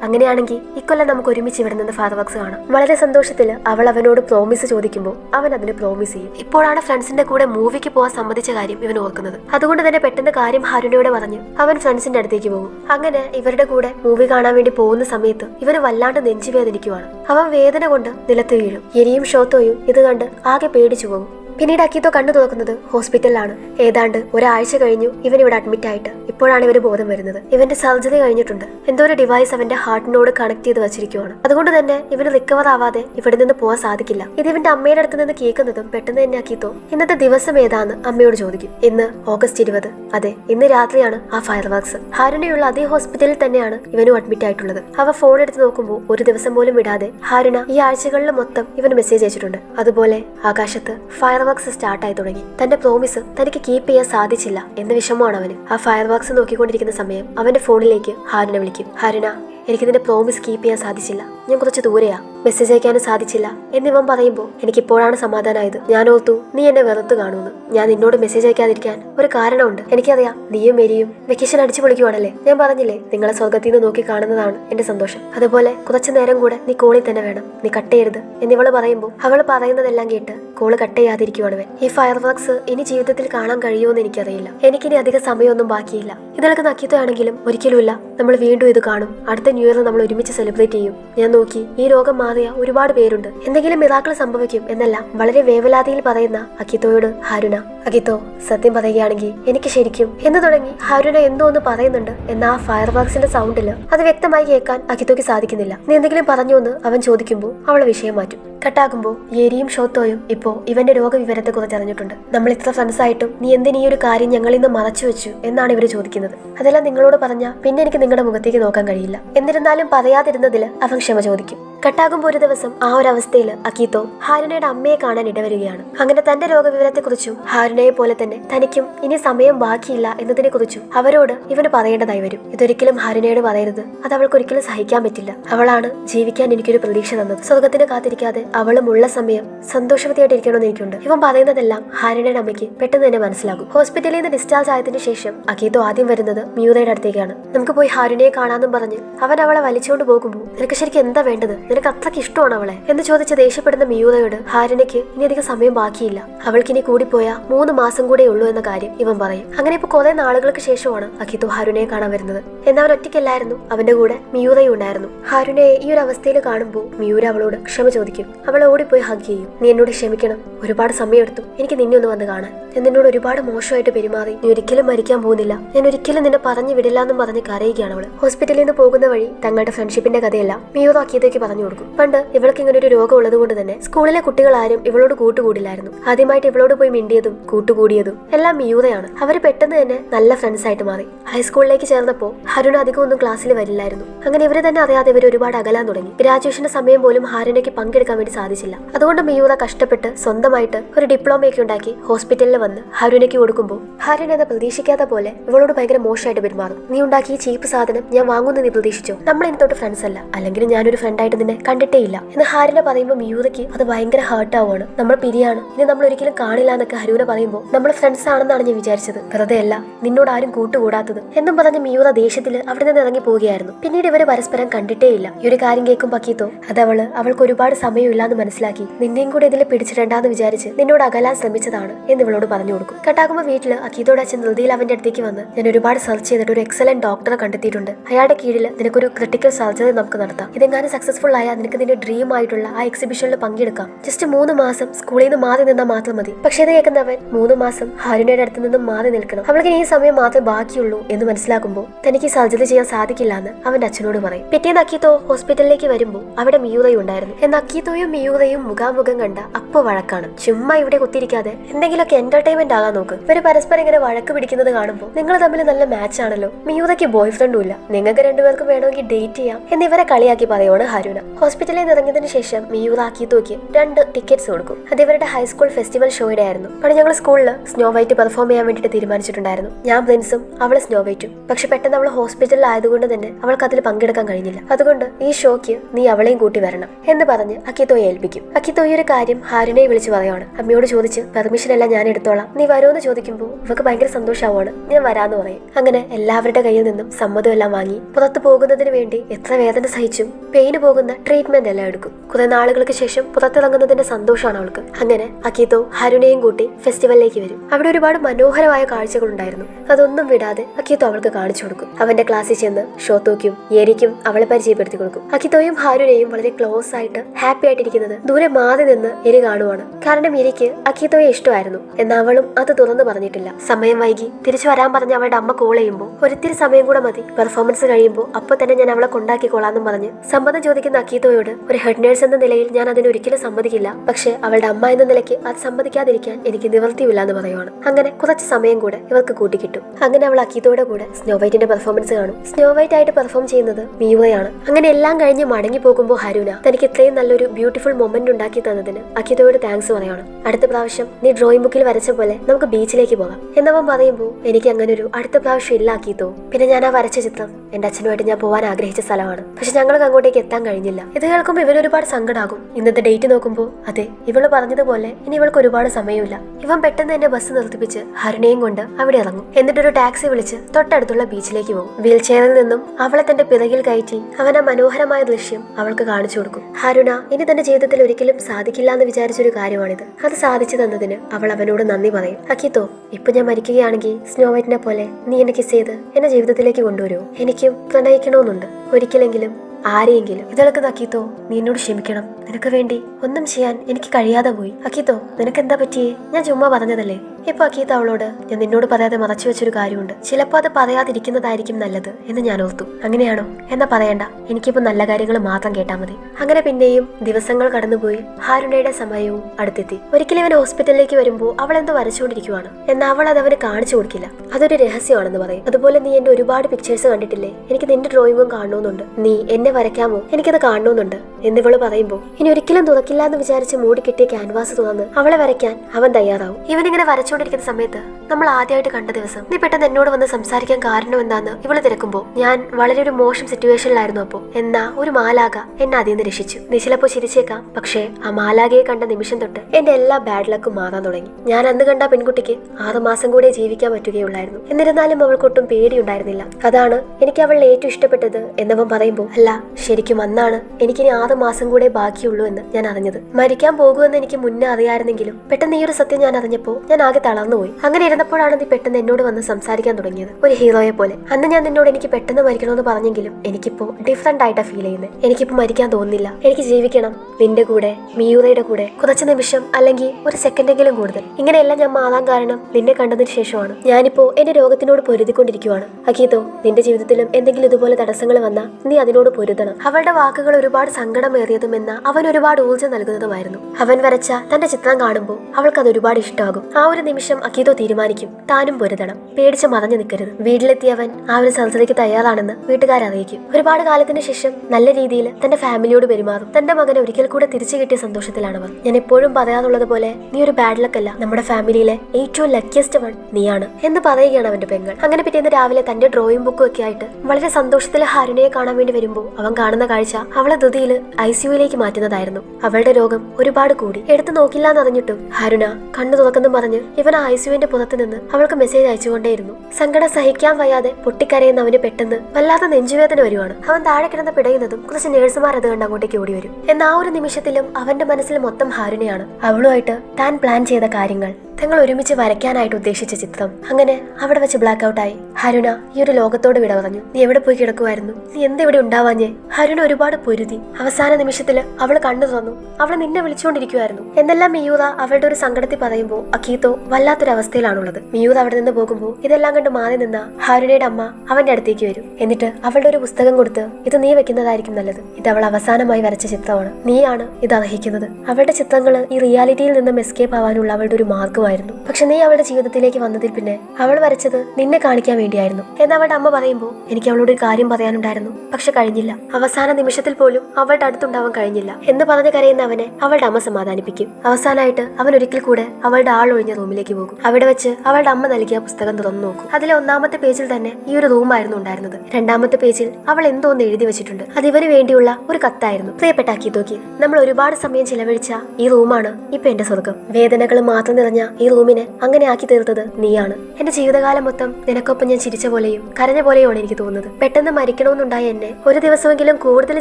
Speaker 1: അങ്ങനെയാണെങ്കിൽ ഇക്കൊല്ലം നമുക്ക് ഒരുമിച്ച് ഇവിടെ നിന്ന് ഫാദർ വർക്ക്സ് കാണാം. വളരെ സന്തോഷത്തിൽ അവൾ അവനോട് പ്രോമിസ് ചോദിക്കുമ്പോൾ അവൻ അതിന് പ്രോമിസ് ചെയ്യും. ഇപ്പോഴാണ് ഫ്രണ്ട്സിന്റെ കൂടെ മൂവിക്ക് പോകാൻ സമ്മതിച്ച കാര്യം ഇവൻ ഓർക്കുന്നത്. അതുകൊണ്ട് തന്നെ പെട്ടെന്ന് കാര്യം ഹാരുനയോട് പറഞ്ഞു അവൻ ഫ്രണ്ട്സിന്റെ അടുത്തേക്ക് പോകും. അങ്ങനെ ഇവരുടെ കൂടെ മൂവി കാണാൻ വേണ്ടി പോകുന്ന സമയത്ത് ഇവന് വല്ലാണ്ട് നെഞ്ചുവേദനിക്കുവാണ്. അവൻ വേദന കൊണ്ട് നിലത്ത് വീഴും. എരിയും ഷോത്തോയും ഇത് കണ്ട് ആകെ പേടിച്ചു പോകും. പിന്നീട് അക്കിത്തോ കണ്ണു തുറക്കുന്നത് ഹോസ്പിറ്റലിലാണ്. ഏതാണ്ട് ഒരാഴ്ച കഴിഞ്ഞു ഇവൻ ഇവിടെ അഡ്മിറ്റ് ആയിട്ട്. ഇപ്പോഴാണ് ഇവന് ബോധം വരുന്നത്. ഇവന്റെ സർജറി കഴിഞ്ഞിട്ടുണ്ട്. എന്തോ ഒരു ഡിവൈസ് അവന്റെ ഹാർട്ടിനോട് കണക്ട് ചെയ്ത് വെച്ചിരിക്കുവാണ്. അതുകൊണ്ട് തന്നെ ഇവന് റിക്കവർ ആവാതെ ഇവിടെ നിന്ന് പോകാൻ സാധിക്കില്ല. ഇത് ഇവന്റെ അമ്മയുടെ അടുത്ത് നിന്ന് കേൾക്കുന്നതും പെട്ടെന്ന് തന്നെ അക്കിത്തോ ഇന്നത്തെ ദിവസം ഏതാന്ന് അമ്മയോട് ചോദിക്കും. ഇന്ന് ഓഗസ്റ്റ് ഇരുപത്. അതെ ഇന്ന് രാത്രിയാണ് ആ ഫയർ വർക്ക്സ് ഹാരുണയുള്ള അതേ ഹോസ്പിറ്റലിൽ തന്നെയാണ് ഇവനും അഡ്മിറ്റ് ആയിട്ടുള്ളത്. അവ ഫോൺ എടുത്ത് നോക്കുമ്പോൾ ഒരു ദിവസം പോലും വിടാതെ ഹാരുണ ഈ ആഴ്ചകളിൽ മൊത്തം ഇവന് മെസ്സേജ് അയച്ചിട്ടുണ്ട്. അതുപോലെ ആകാശത്ത് ഫയർ വർക്ക്സ് സ്റ്റാർട്ടായി തുടങ്ങി. തന്റെ പ്രോമിസ് തനിക്ക് കീപ്പ് ചെയ്യാൻ സാധിച്ചില്ല എന്ന വിഷമമാണ് അവന്. ആ ഫയർ വർക്ക്സ് നോക്കിക്കൊണ്ടിരിക്കുന്ന സമയം അവന്റെ ഫോണിലേക്ക് ഹാരിനെ വിളിക്കും. ഹാരുന എനിക്ക് നിന്റെ പ്രോമിസ് കീപ്പ് ചെയ്യാൻ സാധിച്ചില്ല. ഞാൻ കുറച്ച് ദൂരെയാ. മെസ്സേജ് അയക്കാനും സാധിച്ചില്ല. എന്നിവൻ പറയുമ്പോൾ എനിക്കിപ്പോഴാണ് സമാധാനമായത് ഞാൻ ഓർത്തു നീ എന്നെ വെറുത്ത് കാണുന്നു ഞാൻ നിന്നോട് മെസ്സേജ് അയക്കാതിരിക്കാൻ ഒരു കാരണമുണ്ട്. എനിക്കറിയാം നീയും മേരിയും വെക്കേഷൻ അടിച്ചു പൊളിക്കുവാണല്ലേ? ഞാൻ പറഞ്ഞില്ലേ നിങ്ങളെ സ്വർഗത്തിൽ നിന്ന് നോക്കി കാണുന്നതാണ് എന്റെ സന്തോഷം. അതുപോലെ കുറച്ചു നേരം കൂടെ നീ കോളിൽ തന്നെ വേണം. നീ കട്ട് ചെയ്യരുത്. എന്നിവൾ പറയുമ്പോൾ അവൾ പറയുന്നതെല്ലാം കേട്ട് കോൾ കട്ട് ചെയ്യാതിരിക്കുവാണ് അവൻ. ഈ ഫയർ വർക്ക്സ് ഇനി ജീവിതത്തിൽ കാണാൻ കഴിയുമെന്ന് എനിക്കറിയില്ല. എനിക്കിനി അധിക സമയമൊന്നും ബാക്കിയില്ല. ഇതിലൊക്കെ നക്കിയതാണെങ്കിലും ഒരിക്കലുമില്ല. നമ്മൾ വീണ്ടും ഇത് കാണും. അടുത്ത ന്യൂ ഇയർ നമ്മൾ ഒരുമിച്ച് സെലിബ്രേറ്റ് ചെയ്യും. ഞാൻ നോക്കി ഈ രോഗം മാറിയ ഒരുപാട് പേരുണ്ട്. എന്തെങ്കിലും മിറാക്കൾ സംഭവിക്കും എന്നെല്ലാം വളരെ വേവലാതിയിൽ പറയുന്ന അക്കിത്തോയോട് ഹാരുന അക്കിത്തോ സത്യം പറയുകയാണെങ്കിൽ എനിക്ക് ശരിക്കും എന്ന് തുടങ്ങി? ഹാരുന എന്തോ ഒന്ന് പറയുന്നുണ്ട് എന്ന ആ ഫയർ വർക്സിന്റെ സൗണ്ടിൽ അത് വ്യക്തമായി കേൾക്കാൻ അക്കിത്തോയ്ക്ക് സാധിക്കുന്നില്ല. നീ എന്തെങ്കിലും പറഞ്ഞു എന്ന് അവൻ ചോദിക്കുമ്പോൾ അവൾ വിഷയം മാറ്റും. കട്ടാകുമ്പോൾ ഏരിയും ഷോത്തോയും ഇപ്പോ ഇവന്റെ രോഗവിവരത്തെ കുറിച്ച് അറിഞ്ഞിട്ടുണ്ട്. നമ്മൾ ഇത്ര ഫ്രണ്ട്സ് ആയിട്ടും നീ എന്തിനീ ഒരു കാര്യം ഞങ്ങളിൽ നിന്ന് മറച്ചു വെച്ചു എന്നാണ് ഇവർ ചോദിക്കുന്നത്. അതെല്ലാം നിങ്ങളോട് പറഞ്ഞ പിന്നെ എനിക്ക് നിങ്ങളുടെ മുഖത്തേക്ക് നോക്കാൻ കഴിയില്ല. എന്നിരുന്നാലും പറയാതിരുന്നതിൽ അവൻ ക്ഷമ ചോദിക്കും. കട്ടാകുമ്പോൾ ഒരു ദിവസം ആ ഒരു അവസ്ഥയിൽ അക്കീത്തോ ഹാരുനയുടെ അമ്മയെ കാണാൻ ഇടവരികയാണ്. അങ്ങനെ തന്റെ രോഗവിവരത്തെക്കുറിച്ചും ഹാരുനയെ പോലെ തന്നെ തനിക്കും ഇനി സമയം ബാക്കിയില്ല എന്നതിനെക്കുറിച്ചും അവരോട് ഇവന് പറയേണ്ടതായി വരും. ഇതൊരിക്കലും ഹാരുനയോട് പറയരുത്. അത് അവൾക്ക് ഒരിക്കലും സഹിക്കാൻ പറ്റില്ല. അവളാണ് ജീവിക്കാൻ എനിക്കൊരു പ്രതീക്ഷ തന്നത്. സ്വർഗത്തിന് കാത്തിരിക്കാതെ അവളും ഉള്ള സമയം സന്തോഷവതിയായിട്ട് ഇരിക്കണമെന്ന് എനിക്കുണ്ട്. ഇവൻ പറയുന്നതെല്ലാം ഹാരുനയുടെ അമ്മയ്ക്ക് പെട്ടെന്ന് തന്നെ മനസ്സിലാകും. ഹോസ്പിറ്റലിൽ നിന്ന് ഡിസ്ചാർജ് ആയതിനു ശേഷം അക്കീത്തോ ആദ്യം വരുന്നത് മ്യൂതയുടെ അടുത്തേക്കാണ്. നമുക്ക് പോയി ഹാരുനയെ കാണാമെന്നും പറഞ്ഞ് അവൻ അവളെ വലിച്ചുകൊണ്ട് പോകുമ്പോൾ നിനക്ക് ശരിക്കും എന്താ വേണ്ടത്? നിനക്ക് അത്രയ്ക്ക് ഇഷ്ടമാണ് അവളെ എന്ന് ചോദിച്ച ദേഷ്യപ്പെടുന്ന മിയൂതയോട് ഹാരിനയ്ക്ക് ഇനി അധികം സമയം ബാക്കിയില്ല. അവൾക്കിനി കൂടിപ്പോയ മൂന്ന് മാസം കൂടെ ഉള്ളൂ എന്ന കാര്യം ഇവൻ പറയും. അങ്ങനെ ഇപ്പൊ കുറെ നാളുകൾക്ക് ശേഷമാണ് അഖിത്തു ഹാരുനയെ കാണാൻ വരുന്നത്. എന്നാൽ അവൻ ഒറ്റയ്ക്കല്ലായിരുന്നു. അവന്റെ കൂടെ മിയൂതയും ഉണ്ടായിരുന്നു. ഹാരുനയെ ഈ ഒരു അവസ്ഥയിൽ കാണുമ്പോൾ മിയൂര അവളോട് ക്ഷമ ചോദിക്കും. അവൾ ഓടിപ്പോയി ഹഗ് ചെയ്യും. നീ എന്നോട് ക്ഷമിക്കണം. ഒരുപാട് സമയമെടുത്തു. എനിക്ക് നിന്നെ ഒന്ന് വന്ന് കാണാൻ. ഞാൻ നിന്നോട് ഒരുപാട് മോശമായിട്ട് പെരുമാറി. നീ ഒരിക്കലും മരിക്കാൻ പോകുന്നില്ല. ഞാൻ ഒരിക്കലും നിന്നെ പറഞ്ഞു വിടില്ല എന്നും പറഞ്ഞ് കരയുകയാണ് അവൾ ഹോസ്പിറ്റലിൽ നിന്ന് പോകുന്ന വഴി തങ്ങളുടെ ഫ്രണ്ട്ഷിപ്പിന്റെ കഥയല്ല. മിയൂത അഖീതയ്ക്ക് പറഞ്ഞു കൊടുക്കും. പണ്ട് ഇവൾക്ക് ഇങ്ങനെ ഒരു രോഗം ഉള്ളത് കൊണ്ട് തന്നെ സ്കൂളിലെ കുട്ടികൾ ആരും ഇവളോട് കൂട്ടുകൂടില്ലായിരുന്നു. ആദ്യമായിട്ട് ഇവളോട് പോയി മിണ്ടിയതും കൂട്ടുകൂടിയതും എല്ലാം മിയൂതയാണ്. അവർ പെട്ടെന്ന് തന്നെ നല്ല ഫ്രണ്ട്സ് ആയിട്ട് മാറി. ഹൈസ്കൂളിലേക്ക് ചേർന്നപ്പോൾ ഹരുണ അധികം ഒന്നും ക്ലാസ്സിൽ വരില്ലായിരുന്നു. അങ്ങനെ ഇവരെ തന്നെ അറിയാതെ ഇവർ ഒരുപാട് അകലാൻ തുടങ്ങി. ഗ്രാജുവേഷന്റെ സമയം പോലും ഹാരുനയ്ക്ക് പങ്കെടുക്കാൻ വേണ്ടി സാധിച്ചില്ല. അതുകൊണ്ട് മിയൂത കഷ്ടപ്പെട്ട് സ്വന്തമായിട്ട് ഒരു ഡിപ്ലോമയൊക്കെ ഉണ്ടാക്കി ഹോസ്പിറ്റലിൽ വന്ന് ഹരുനയ്ക്ക് കൊടുക്കുമ്പോൾ ഹരുൺ എന്ന പ്രതീക്ഷിക്കാത്ത പോലെ ഇവളോട് ഭയങ്കര മോശമായിട്ട് പെരുമാറും നീ ഉണ്ടാക്കിയ ചീപ്പ് സാധനം ഞാൻ വാങ്ങുന്ന നീ പ്രതീക്ഷിച്ചോ? നമ്മൾ ഇനി തൊട്ട് ഫ്രണ്ട്സ് അല്ല. അല്ലെങ്കിൽ ഞാനൊരു ഫ്രണ്ടായിട്ട് നിന്നെ നിന്നെ കണ്ടിട്ടേ ഇല്ല എന്ന് ഹാരിനെ പറയുമ്പോൾ മിയൂതയ്ക്ക് അത് ഭയങ്കര ഹേർട്ട് ആവുകയാണ് നമ്മൾ പിരിയാണ്. ഇനി നമ്മൾ ഒരിക്കലും കാണില്ല എന്നൊക്കെ ഹരൂനെ പറയുമ്പോൾ നമ്മൾ ഫ്രണ്ട്സ് ആണെന്നാണ് ഞാൻ വിചാരിച്ചത്. വെറുതെ അല്ല നിന്നോട് ആരും കൂട്ടുകൂടാത്തത്. എന്നും പറഞ്ഞ് മിയൂറ ദേഷ്യത്തിൽ അവിടെ നിന്ന് ഇറങ്ങി പോവുകയായിരുന്നു. പിന്നീട് ഇവർ പരസ്പരം കണ്ടിട്ടേ ഇല്ല ഈ ഒരു കാര്യം കേൾക്കും പക്കീത്തോ അത് അവൾ അവൾക്ക് ഒരുപാട് സമയമില്ലാന്ന് മനസ്സിലാക്കി. നിന്നെയും കൂടെ ഇതിൽ പിടിച്ചിടണ്ടാന്ന് വിചാരിച്ച് നിന്നോട് അകലാൻ ശ്രമിച്ചതാണ് എന്ന് ഇവളോട് പറഞ്ഞു കൊടുക്കും. കട്ടാകുമ്പോൾ വീട്ടിൽ അക്കീതോട് അച്ഛൻ ധൃതിയിൽ അവന്റെ അടുത്തേക്ക് വന്ന് ഞാൻ ഒരുപാട് സെർച്ച് ചെയ്തിട്ട് ഒരു എക്സലന്റ് ഡോക്ടറെ കണ്ടെത്തിയിട്ടുണ്ട്. അയാളുടെ കീഴിൽ നിനക്കൊരു ക്രിട്ടിക്കൽ സർജറി നമുക്ക് നടത്താം. ഇതെങ്ങാനും സക്സസ്ഫുൾ ആയാൽ നിനക്ക് നിന്റെ ഡ്രീം ആയിട്ടുള്ള ആ എക്സിബിഷനിൽ പങ്കെടുക്കാം. ജസ്റ്റ് മൂന്ന് മാസം സ്കൂളിൽ നിന്ന് മാറി നിന്നാൽ മാത്രം മതി. പക്ഷേ ഇത് കേൾക്കുന്നവൻ മൂന്ന് മാസം ഹരുണയുടെ അടുത്ത് നിന്നും മാറി നിൽക്കണം. അവൾക്ക് ഈ സമയം മാത്രമേ ബാക്കിയുള്ളൂ എന്ന് മനസ്സിലാക്കുമ്പോൾ തനിക്ക് സർജറി ചെയ്യാൻ സാധിക്കില്ല എന്ന് അവന്റെ അച്ഛനോട് പറയും. പിറ്റേന്ന് അക്കീത്തോ ഹോസ്പിറ്റലിലേക്ക് വരുമ്പോൾ അവിടെ മിയൂതയും ഉണ്ടായിരുന്നു. എന്ന് അക്കീത്തോയും മിയൂതയും മുഖാമുഖം കണ്ട അപ്പൊ വഴക്കാണ്. ചുമ്മാ ഇവിടെ കുത്തിരിക്കാതെ എന്തെങ്കിലുമൊക്കെ എന്റർടൈൻമെന്റ് ആകാൻ നോക്ക്. ഇവർ പരസ്പരം ഇങ്ങനെ വഴക്ക് പിടിക്കുന്നത് കാണുമ്പോൾ നിങ്ങൾ തമ്മിൽ നല്ല മാച്ച് ആണല്ലോ. മിയൂതയ്ക്ക് ബോയ് ഫ്രണ്ടും ഇല്ല. നിങ്ങൾക്ക് രണ്ടുപേർക്കും വേണമെങ്കിൽ ഡേറ്റ് ചെയ്യാം എന്നിവരെ കളിയാക്കി പറയുവാണ് ഹരുന ഹോസ്പിറ്റലിൽ നിന്ന് ഇറങ്ങിയതിനു ശേഷം മിയൂത തൂക്കി രണ്ട് ടിക്കറ്റ്സ് കൊടുക്കും. അത് ഇവരുടെ ഹൈസ്കൂൾ ഫെസ്റ്റിവൽ ഷോയുടെ ആയിരുന്നു. പണ്ട് ഞങ്ങൾ സ്കൂളിൽ സ്നോ വൈറ്റ് പെർഫോം ചെയ്യാൻ വേണ്ടിയിട്ട് തീരുമാനിച്ചിട്ടുണ്ടായിരുന്നു. ഞാൻ പ്രിൻസും അവൾ സ്നോ വൈറ്റും പക്ഷെ പെട്ടെന്ന് അവൾ ഹോസ്പിറ്റലിൽ ആയതുകൊണ്ട് തന്നെ അവൾക്ക് അതിൽ പങ്കെടുക്കാൻ കഴിഞ്ഞില്ല. അതുകൊണ്ട് ഈ ഷോയ്ക്ക് നീ അവളെയും കൂട്ടി വരണം എന്ന് പറഞ്ഞ് അക്കിത്തോയെ ഏൽപ്പിക്കും. അക്കിത്തോ ഒരു കാര്യം ഹാരിനെ വിളിച്ചു പറയുവാണ് അമ്മയോട് ചോദിച്ച് പെർമിഷൻ എല്ലാം ഞാൻ എടുത്തോളാം. നീ വരുമെന്ന് ചോദിക്കുമ്പോൾ ഇവക്ക് ഭയങ്കര സന്തോഷമാവാണ് ഞാൻ വരാന്ന് പറയും. അങ്ങനെ എല്ലാവരുടെ കയ്യിൽ നിന്നും സമ്മതം എല്ലാം വാങ്ങി പുറത്തു പോകുന്നതിന് വേണ്ടി എത്ര വേദന സഹിച്ചും പെയിന് പോകുന്ന ട്രീറ്റ്മെന്റ് എല്ലാം എടുക്കും. കുറെ നാളുകൾക്ക് ശേഷം പുറത്തിറങ്ങുന്നതിന്റെ സന്തോഷമാണ് അവൾക്ക്. അങ്ങനെ അക്കീത്തോ ഹരുണയും കൂട്ടി ഫെസ്റ്റിവലിലേക്ക് വരും. അവിടെ ഒരുപാട് മനോഹരമായ കാഴ്ചകൾ ഉണ്ടായിരുന്നു അതൊന്നും വിടാതെ അക്കീത്തോ അവൾക്ക് കാണിച്ചു കൊടുക്കും. അവന്റെ ക്ലാസ്സിൽ ചെന്ന് ഷോത്തോക്കും ഏരിക്കും അവളെ പരിചയപ്പെടുത്തി കൊടുക്കും. അക്കിത്തോയും ഹാരുനെയും വളരെ ക്ലോസ് ആയിട്ട് ഹാപ്പി ആയിട്ടിരിക്കുന്നത് ദൂരെ മാറി നിന്ന് എരി കാണുവാണ്. കാരണം എരിക്ക് അക്കിത്തോയെ ഇഷ്ടമായിരുന്നു. എന്നാൽ അവളും അത് തുറന്നു പറഞ്ഞിട്ടില്ല. സമയം വൈകി. തിരിച്ചു വരാൻ പറഞ്ഞ അവളുടെ അമ്മ കോൾ ചെയ്യുമ്പോൾ ഒരിത്തിരി സമയം കൂടെ മതി. പെർഫോമൻസ് കഴിയുമ്പോൾ അപ്പോൾ തന്നെ ഞാൻ അവളെ കൊണ്ടാക്കിക്കോളാന്നും പറഞ്ഞ് സമ്മതം ചോദിക്കുന്ന അക്കീത്തോയോട് ഒരു ഹെഡ് നേഴ്സ് എന്ന നിലയിൽ ഞാൻ അതിന് ഒരിക്കലും സമ്മതിക്കില്ല. പക്ഷേ അവളുടെ അമ്മ എന്ന നിലയ്ക്ക് അത് സമ്മതിക്കാതിരിക്കാൻ എനിക്ക് നിവൃത്തിയില്ല എന്ന് പറയുവാണ്. അങ്ങനെ കുറച്ച് സമയം കൂടെ ഇവർക്ക് കൂട്ടിക്കിട്ടും. അങ്ങനെ അവൾ അക്കീതോയുടെ കൂടെ സ്നോ വൈറ്റിന്റെ പെർഫോമൻസ് കാണും. സ്നോ വൈറ്റ് ആയിട്ട് പെർഫോം ചെയ്യുന്നത് മിയുവയാണ് അങ്ങനെ എല്ലാം കഴിഞ്ഞ് മടങ്ങി പോകുമ്പോൾ ഹരുന തനിക്ക് ഇത്രയും നല്ലൊരു ബ്യൂട്ടിഫുൾ മൊമെന്റ് ഉണ്ടാക്കി തന്നതിന് അക്കീതോയോട് താങ്ക്സ് പറയണം അടുത്ത പ്രാവശ്യം നീ ഡ്രോയിങ് ബുക്കിൽ വരച്ച പോലെ നമുക്ക് ബീച്ചിലേക്ക് പോകാം. എന്നവൻ പറയുമ്പോൾ എനിക്ക് അങ്ങനെ ഒരു അടുത്ത പ്രാവശ്യം ഇല്ല അക്കീതോ പിന്നെ ഞാൻ ആ വരച്ച ചിത്രം എന്റെ അച്ഛനുമായിട്ട് ഞാൻ പോകാൻ ആഗ്രഹിച്ച സ്ഥലമാണ്. പക്ഷെ ഞങ്ങൾക്ക് അങ്ങോട്ടേക്ക് എത്താൻ കഴിഞ്ഞില്ല. ഇത് കേൾക്കുമ്പോൾ ഇവന് ഒരുപാട് സങ്കടാകും. ഇന്നത്തെ ഡേറ്റ് നോക്കുമ്പോൾ അതെ ഇവൾ പറഞ്ഞതുപോലെ ഇനി ഇവൾക്ക് ഒരുപാട് സമയമില്ല. ഇവൻ പെട്ടെന്ന് തന്നെ ബസ് നിർത്തിപ്പിച്ച് ഹരുണയും കൊണ്ട് അവിടെ ഇറങ്ങും. എന്നിട്ടൊരു ടാക്സി വിളിച്ച് തൊട്ടടുത്തുള്ള ബീച്ചിലേക്ക് പോകും. വീൽ ചെയറിൽ നിന്നും അവളെ തന്റെ പിറകിൽ കയറ്റി അവനെ മനോഹരമായ ദൃശ്യം അവൾക്ക് കാണിച്ചു കൊടുക്കും. ഹരുണ ഇനി തന്റെ ജീവിതത്തിൽ ഒരിക്കലും സാധിക്കില്ല എന്ന് വിചാരിച്ചൊരു കാര്യമാണിത്. അത് സാധിച്ചു തന്നതിന് അവൾ അവനോട് നന്ദി പറയും. അക്കിത്തോ ഇപ്പൊ ഞാൻ മരിക്കുകയാണെങ്കിൽ സ്നോവൈറ്റിനെ പോലെ നീ എന്നെ കിസ് ചെയ്ത് എന്നെ ജീവിതത്തിലേക്ക് കൊണ്ടുവരുമോ എനിക്കും പ്രണയിക്കണമെന്നുണ്ട്. ഒരിക്കലെങ്കിലും ആരെയെങ്കിലും ഇതൊക്കെ അക്കീത്തോ നീ എന്നോട് ക്ഷമിക്കണം. നിനക്ക് വേണ്ടി ഒന്നും ചെയ്യാൻ എനിക്ക് കഴിയാതെ പോയി. അക്കീത്തോ നിനക്ക് എന്താ പറ്റിയേ? ഞാൻ ചുമ്മാ പറഞ്ഞതല്ലേ? അക്കീത്ത അവളോട് ഞാൻ നിന്നോട് പറയാതെ മറച്ചു വെച്ചൊരു കാര്യമുണ്ട്. ചിലപ്പോൾ അത് പറയാതിരിക്കുന്നതായിരിക്കും നല്ലത് എന്ന് ഞാൻ ഓർത്തു. അങ്ങനെയാണോ? എന്നാ പറയണ്ട. എനിക്കിപ്പോ നല്ല കാര്യങ്ങൾ മാത്രം കേട്ടാൽ മതി. അങ്ങനെ പിന്നെയും ദിവസങ്ങൾ കടന്നുപോയി. ഹാരുണയുടെ സമയവും അടുത്തെത്തി. ഒരിക്കലും ഇവൻ ഹോസ്പിറ്റലിലേക്ക് വരുമ്പോൾ അവൾ എന്തോ വരച്ചുകൊണ്ടിരിക്കുവാണ്. എന്നാൽ അവൾ അത് അവന് കാണിച്ചു കൊടുക്കില്ല. അതൊരു രഹസ്യമാണെന്ന് പറയും. അതുപോലെ നീ എന്റെ ഒരുപാട് പിക്ചേഴ്സ് കണ്ടിട്ടില്ലേ? എനിക്ക് നിന്റെ ഡ്രോയിങ്ങും കാണണമെന്നുണ്ട് നീ എന്നെ വരയ്ക്കാമോ? എനിക്കത് കാണണമെന്നുണ്ട് എന്നിവൾ പറയുമ്പോൾ ഇനി ഒരിക്കലും തുറക്കില്ല എന്ന് വിചാരിച്ച് മൂടി കിട്ടിയ ക്യാൻവാസ് തുറന്ന് അവളെ വരയ്ക്കാൻ അവൻ തയ്യാറാവും. ഇവനിങ്ങനെ വരച്ചുകൊണ്ടിരിക്കുന്ന സമയത്ത് നമ്മൾ ആദ്യമായിട്ട് കണ്ട ദിവസം നീ പെട്ടെന്ന് എന്നോട് വന്ന് സംസാരിക്കാൻ കാരണം എന്താന്ന് ഇവൾ തിരക്കുമ്പോൾ ഞാൻ വളരെ ഒരു മോശം സിറ്റുവേഷനിലായിരുന്നു അപ്പോ. എന്നാ ഒരു മാലാക എന്നെ അതിൽ നിന്ന് രക്ഷിച്ചു. നീ ചിരിച്ചേക്കാം പക്ഷേ ആ മാലാകയെ കണ്ട നിമിഷം തൊട്ട് എന്റെ എല്ലാ ബാഡ് ലക്കും മാറാൻ തുടങ്ങി. ഞാൻ അന്ന് കണ്ട പെൺകുട്ടിക്ക് ആറു മാസം കൂടെ ജീവിക്കാൻ പറ്റുകയുള്ളായിരുന്നു. എന്നിരുന്നാലും അവൾക്കൊട്ടും പേടിയുണ്ടായിരുന്നില്ല. അതാണ് എനിക്ക് അവളെ ഏറ്റവും ഇഷ്ടപ്പെട്ടത് എന്നവൻ പറയുമ്പോൾ അല്ല ശരിക്കും അന്നാണ് എനിക്കിനി ആറ് മാസം കൂടെ ബാക്കിയുള്ളൂ എന്ന് ഞാൻ അറിഞ്ഞത്. മരിക്കാൻ പോകുമെന്ന് എനിക്ക് മുന്നേ അറിയായിരുന്നെങ്കിലും പെട്ടെന്ന് ഈ ഒരു സത്യം ഞാൻ അറിഞ്ഞപ്പോൾ ഞാൻ ആകെ തളർന്നുപോയി അങ്ങനെ ഇരുന്നപ്പോഴാണ് നീ പെട്ടെന്ന് എന്നോട് വന്ന് സംസാരിക്കാൻ തുടങ്ങിയത്. ഒരു ഹീറോയെ പോലെ. അന്ന് ഞാൻ നിന്നോട് എനിക്ക് പെട്ടെന്ന് മരിക്കണമെന്ന് പറഞ്ഞെങ്കിലും എനിക്കിപ്പോ ഡിഫറെന്റ് ആയിട്ടാ ഫീൽ ചെയ്യുന്നത് എനിക്കിപ്പോ മരിക്കാൻ തോന്നുന്നില്ല. എനിക്ക് ജീവിക്കണം. നിന്റെ കൂടെ മിയൂറയുടെ കൂടെ കുറച്ച് നിമിഷം അല്ലെങ്കിൽ ഒരു സെക്കൻഡെങ്കിലും കൂടുതൽ. ഇങ്ങനെയെല്ലാം ഞാൻ മാറാൻ കാരണം നിന്നെ കണ്ടതിന് ശേഷമാണ്. ഞാനിപ്പോ എന്റെ രോഗത്തിനോട് പൊരുതിക്കൊണ്ടിരിക്കുവാണ്. അഖീതോ നിന്റെ ജീവിതത്തിലും എന്തെങ്കിലും ഇതുപോലെ തടസ്സങ്ങൾ വന്നാൽ നീ അതിനോട് പൊരുതണം. അവളുടെ വാക്കുകൾ ഒരുപാട് സങ്കടമേറിയതും എന്ന അവൻ ഒരുപാട് ഊർജം നൽകുന്നതുമായിരുന്നു. അവൻ വരച്ച തന്റെ ചിത്രം കാണുമ്പോൾ അവൾക്ക് അത് ഒരുപാട് ഇഷ്ടമാകും. ആ ഒരു നിമിഷം അക്കീതോ തീരുമാനിക്കും. താനും പൊരുതണം. പേടിച്ച് മറഞ്ഞു നിൽക്കരുത്. വീട്ടിലെത്തിയവൻ ആ ഒരു സർജറിക്ക് തയ്യാറാണെന്ന് വീട്ടുകാരറിയിക്കും ഒരുപാട് കാലത്തിന് ശേഷം നല്ല രീതിയിൽ തന്റെ ഫാമിലിയോട് പെരുമാറും. തന്റെ മകനെ ഒരിക്കൽ കൂടെ തിരിച്ചു കിട്ടിയ സന്തോഷത്തിലാണ് അവർ ഞാൻ എപ്പോഴും പറയാറുള്ളത് പോലെ നീ ഒരു ബാഡ് ലക്ക് അല്ല. നമ്മുടെ ഫാമിലിയിലെ ഏറ്റവും ലക്കിയസ്റ്റ് വൺ നീയാണ് എന്ന് പറയുകയാണ് അവന്റെ പെങ്ങൾ. അങ്ങനെ പിറ്റേന്ന് രാവിലെ തന്റെ ഡ്രോയിങ് ബുക്കും ഒക്കെ ആയിട്ട് വളരെ സന്തോഷത്തിൽ ഹരുണയെ കാണാൻ വേണ്ടി വരുമ്പോൾ അവൻ കാണുന്ന കാഴ്ച അവളെ ധൃതിയിൽ ഐ സിയുയിലേക്ക് മാറ്റുന്നതായിരുന്നു. അവളുടെ രോഗം ഒരുപാട് കൂടി. എടുത്തു നോക്കില്ല എന്നറിഞ്ഞിട്ടും ഹരുണ കണ്ണു തുറക്കുന്നു പറഞ്ഞ് ഇവൻ ആ ഐ സിയുവിന്റെ പുറത്ത് നിന്ന് അവൾക്ക് മെസ്സേജ് അയച്ചുകൊണ്ടേയിരുന്നു. സങ്കടം സഹിക്കാൻ വയ്യാതെ പൊട്ടിക്കരയുന്ന അവന് പെട്ടെന്ന് വല്ലാത്ത നെഞ്ചുവേദന വരുവാണ്. അവൻ താഴെ കിടന്ന് പിടയുന്നതും കുറച്ച് നേഴ്സുമാർ അത് കണ്ട് അങ്ങോട്ടേക്ക് ഓടി വരും. ആ ഒരു നിമിഷത്തിലും അവന്റെ മനസ്സിൽ മൊത്തം ഹാരുണയാണ്. അവളുമായിട്ട് താൻ പ്ലാൻ ചെയ്ത കാര്യങ്ങൾ. തങ്ങൾ ഒരുമിച്ച് വരയ്ക്കാനായിട്ട് ഉദ്ദേശിച്ച ചിത്രം. അങ്ങനെ അവിടെ വെച്ച് ബ്ലാക്ക് ഔട്ടായി ഹരുണ ഈ ഒരു ലോകത്തോട് വിട പറഞ്ഞു. നീ എവിടെ പോയി കിടക്കുമായിരുന്നു നീ എന്തെവിടെ ഉണ്ടാവാഞ്ഞേ? ഹരുണ ഒരുപാട് പൊരുതി. അവസാന നിമിഷത്തിൽ അവൾ കണ്ണു തുറന്നു. അവൾ നിന്നെ വിളിച്ചുകൊണ്ടിരിക്കുവായിരുന്നു എന്നെല്ലാം മിയൂത അവളുടെ ഒരു സങ്കടത്തിൽ പറയുമ്പോൾ അക്കീത്തോ വല്ലാത്തൊരു അവസ്ഥയിലാണുള്ളത് മിയൂത അവിടെ നിന്ന് പോകുമ്പോൾ ഇതെല്ലാം കണ്ട് മാറി നിന്ന ഹരുണയുടെ അമ്മ അവന്റെ അടുത്തേക്ക് വരും. എന്നിട്ട് അവളുടെ ഒരു പുസ്തകം കൊടുത്ത് ഇത് നീ വെക്കുന്നതായിരിക്കും നല്ലത്. ഇത് അവൾ അവസാനമായി വരച്ച ചിത്രമാണ്. നീയാണ് ഇത് അർഹിക്കുന്നത്. അവളുടെ ചിത്രങ്ങൾ ഈ റിയാലിറ്റിയിൽ നിന്നും എസ്കേപ്പ് ആവാനുള്ള അവളുടെ ഒരു മാർഗമായിരുന്നു പക്ഷെ നീ അവളുടെ ജീവിതത്തിലേക്ക് വന്നതിൽ പിന്നെ അവൾ വരച്ചത് നിന്നെ കാണിക്കാൻ വേണ്ടിയായിരുന്നു. എന്ന് അവളുടെ അമ്മ പറയുമ്പോൾ എനിക്ക് അവളോട് ഒരു കാര്യം പറയാനുണ്ടായിരുന്നു. പക്ഷെ കഴിഞ്ഞില്ല. അവസാന നിമിഷത്തിൽ പോലും അവളുടെ അടുത്തുണ്ടാവാൻ കഴിഞ്ഞില്ല എന്ന് പറഞ്ഞു കരയുന്ന അവനെ അവളുടെ അമ്മ സമാധാനിപ്പിക്കും. അവസാനമായിട്ട് അവൻ ഒരിക്കൽ കൂടെ അവളുടെ ആൾ ഒഴിഞ്ഞ റൂമിലേക്ക് പോകും. അവിടെ വെച്ച് അവളുടെ അമ്മ നൽകിയ പുസ്തകം തുറന്നു നോക്കും. അതിലെ ഒന്നാമത്തെ പേജിൽ തന്നെ ഈ ഒരു റൂമായിരുന്നു ഉണ്ടായിരുന്നത്. രണ്ടാമത്തെ പേജിൽ അവൾ എന്തോന്ന് എഴുതി വെച്ചിട്ടുണ്ട്. അത് ഇവന് വേണ്ടിയുള്ള ഒരു കത്തായിരുന്നു. പ്രിയപ്പെട്ട അക്കീതോക്കി നമ്മൾ ഒരുപാട് സമയം ചിലവഴിച്ച ഈ റൂമാണ് ഇപ്പൊ എന്റെ സ്വർഗം വേദനകൾ മാത്രം നിറഞ്ഞ ഈ റൂമിനെ അങ്ങനെ ആക്കി തീർത്തത് നീയാണ്. എന്റെ ജീവിതകാലം മൊത്തം നിനക്കൊപ്പം ഞാൻ ചിരിച്ച പോലെയും കരഞ്ഞ പോലെയുമാണ് എനിക്ക് തോന്നുന്നത്. പെട്ടെന്ന് മരിക്കണമെന്നുണ്ടായ എന്നെ ഒരു ദിവസമെങ്കിലും കൂടുതൽ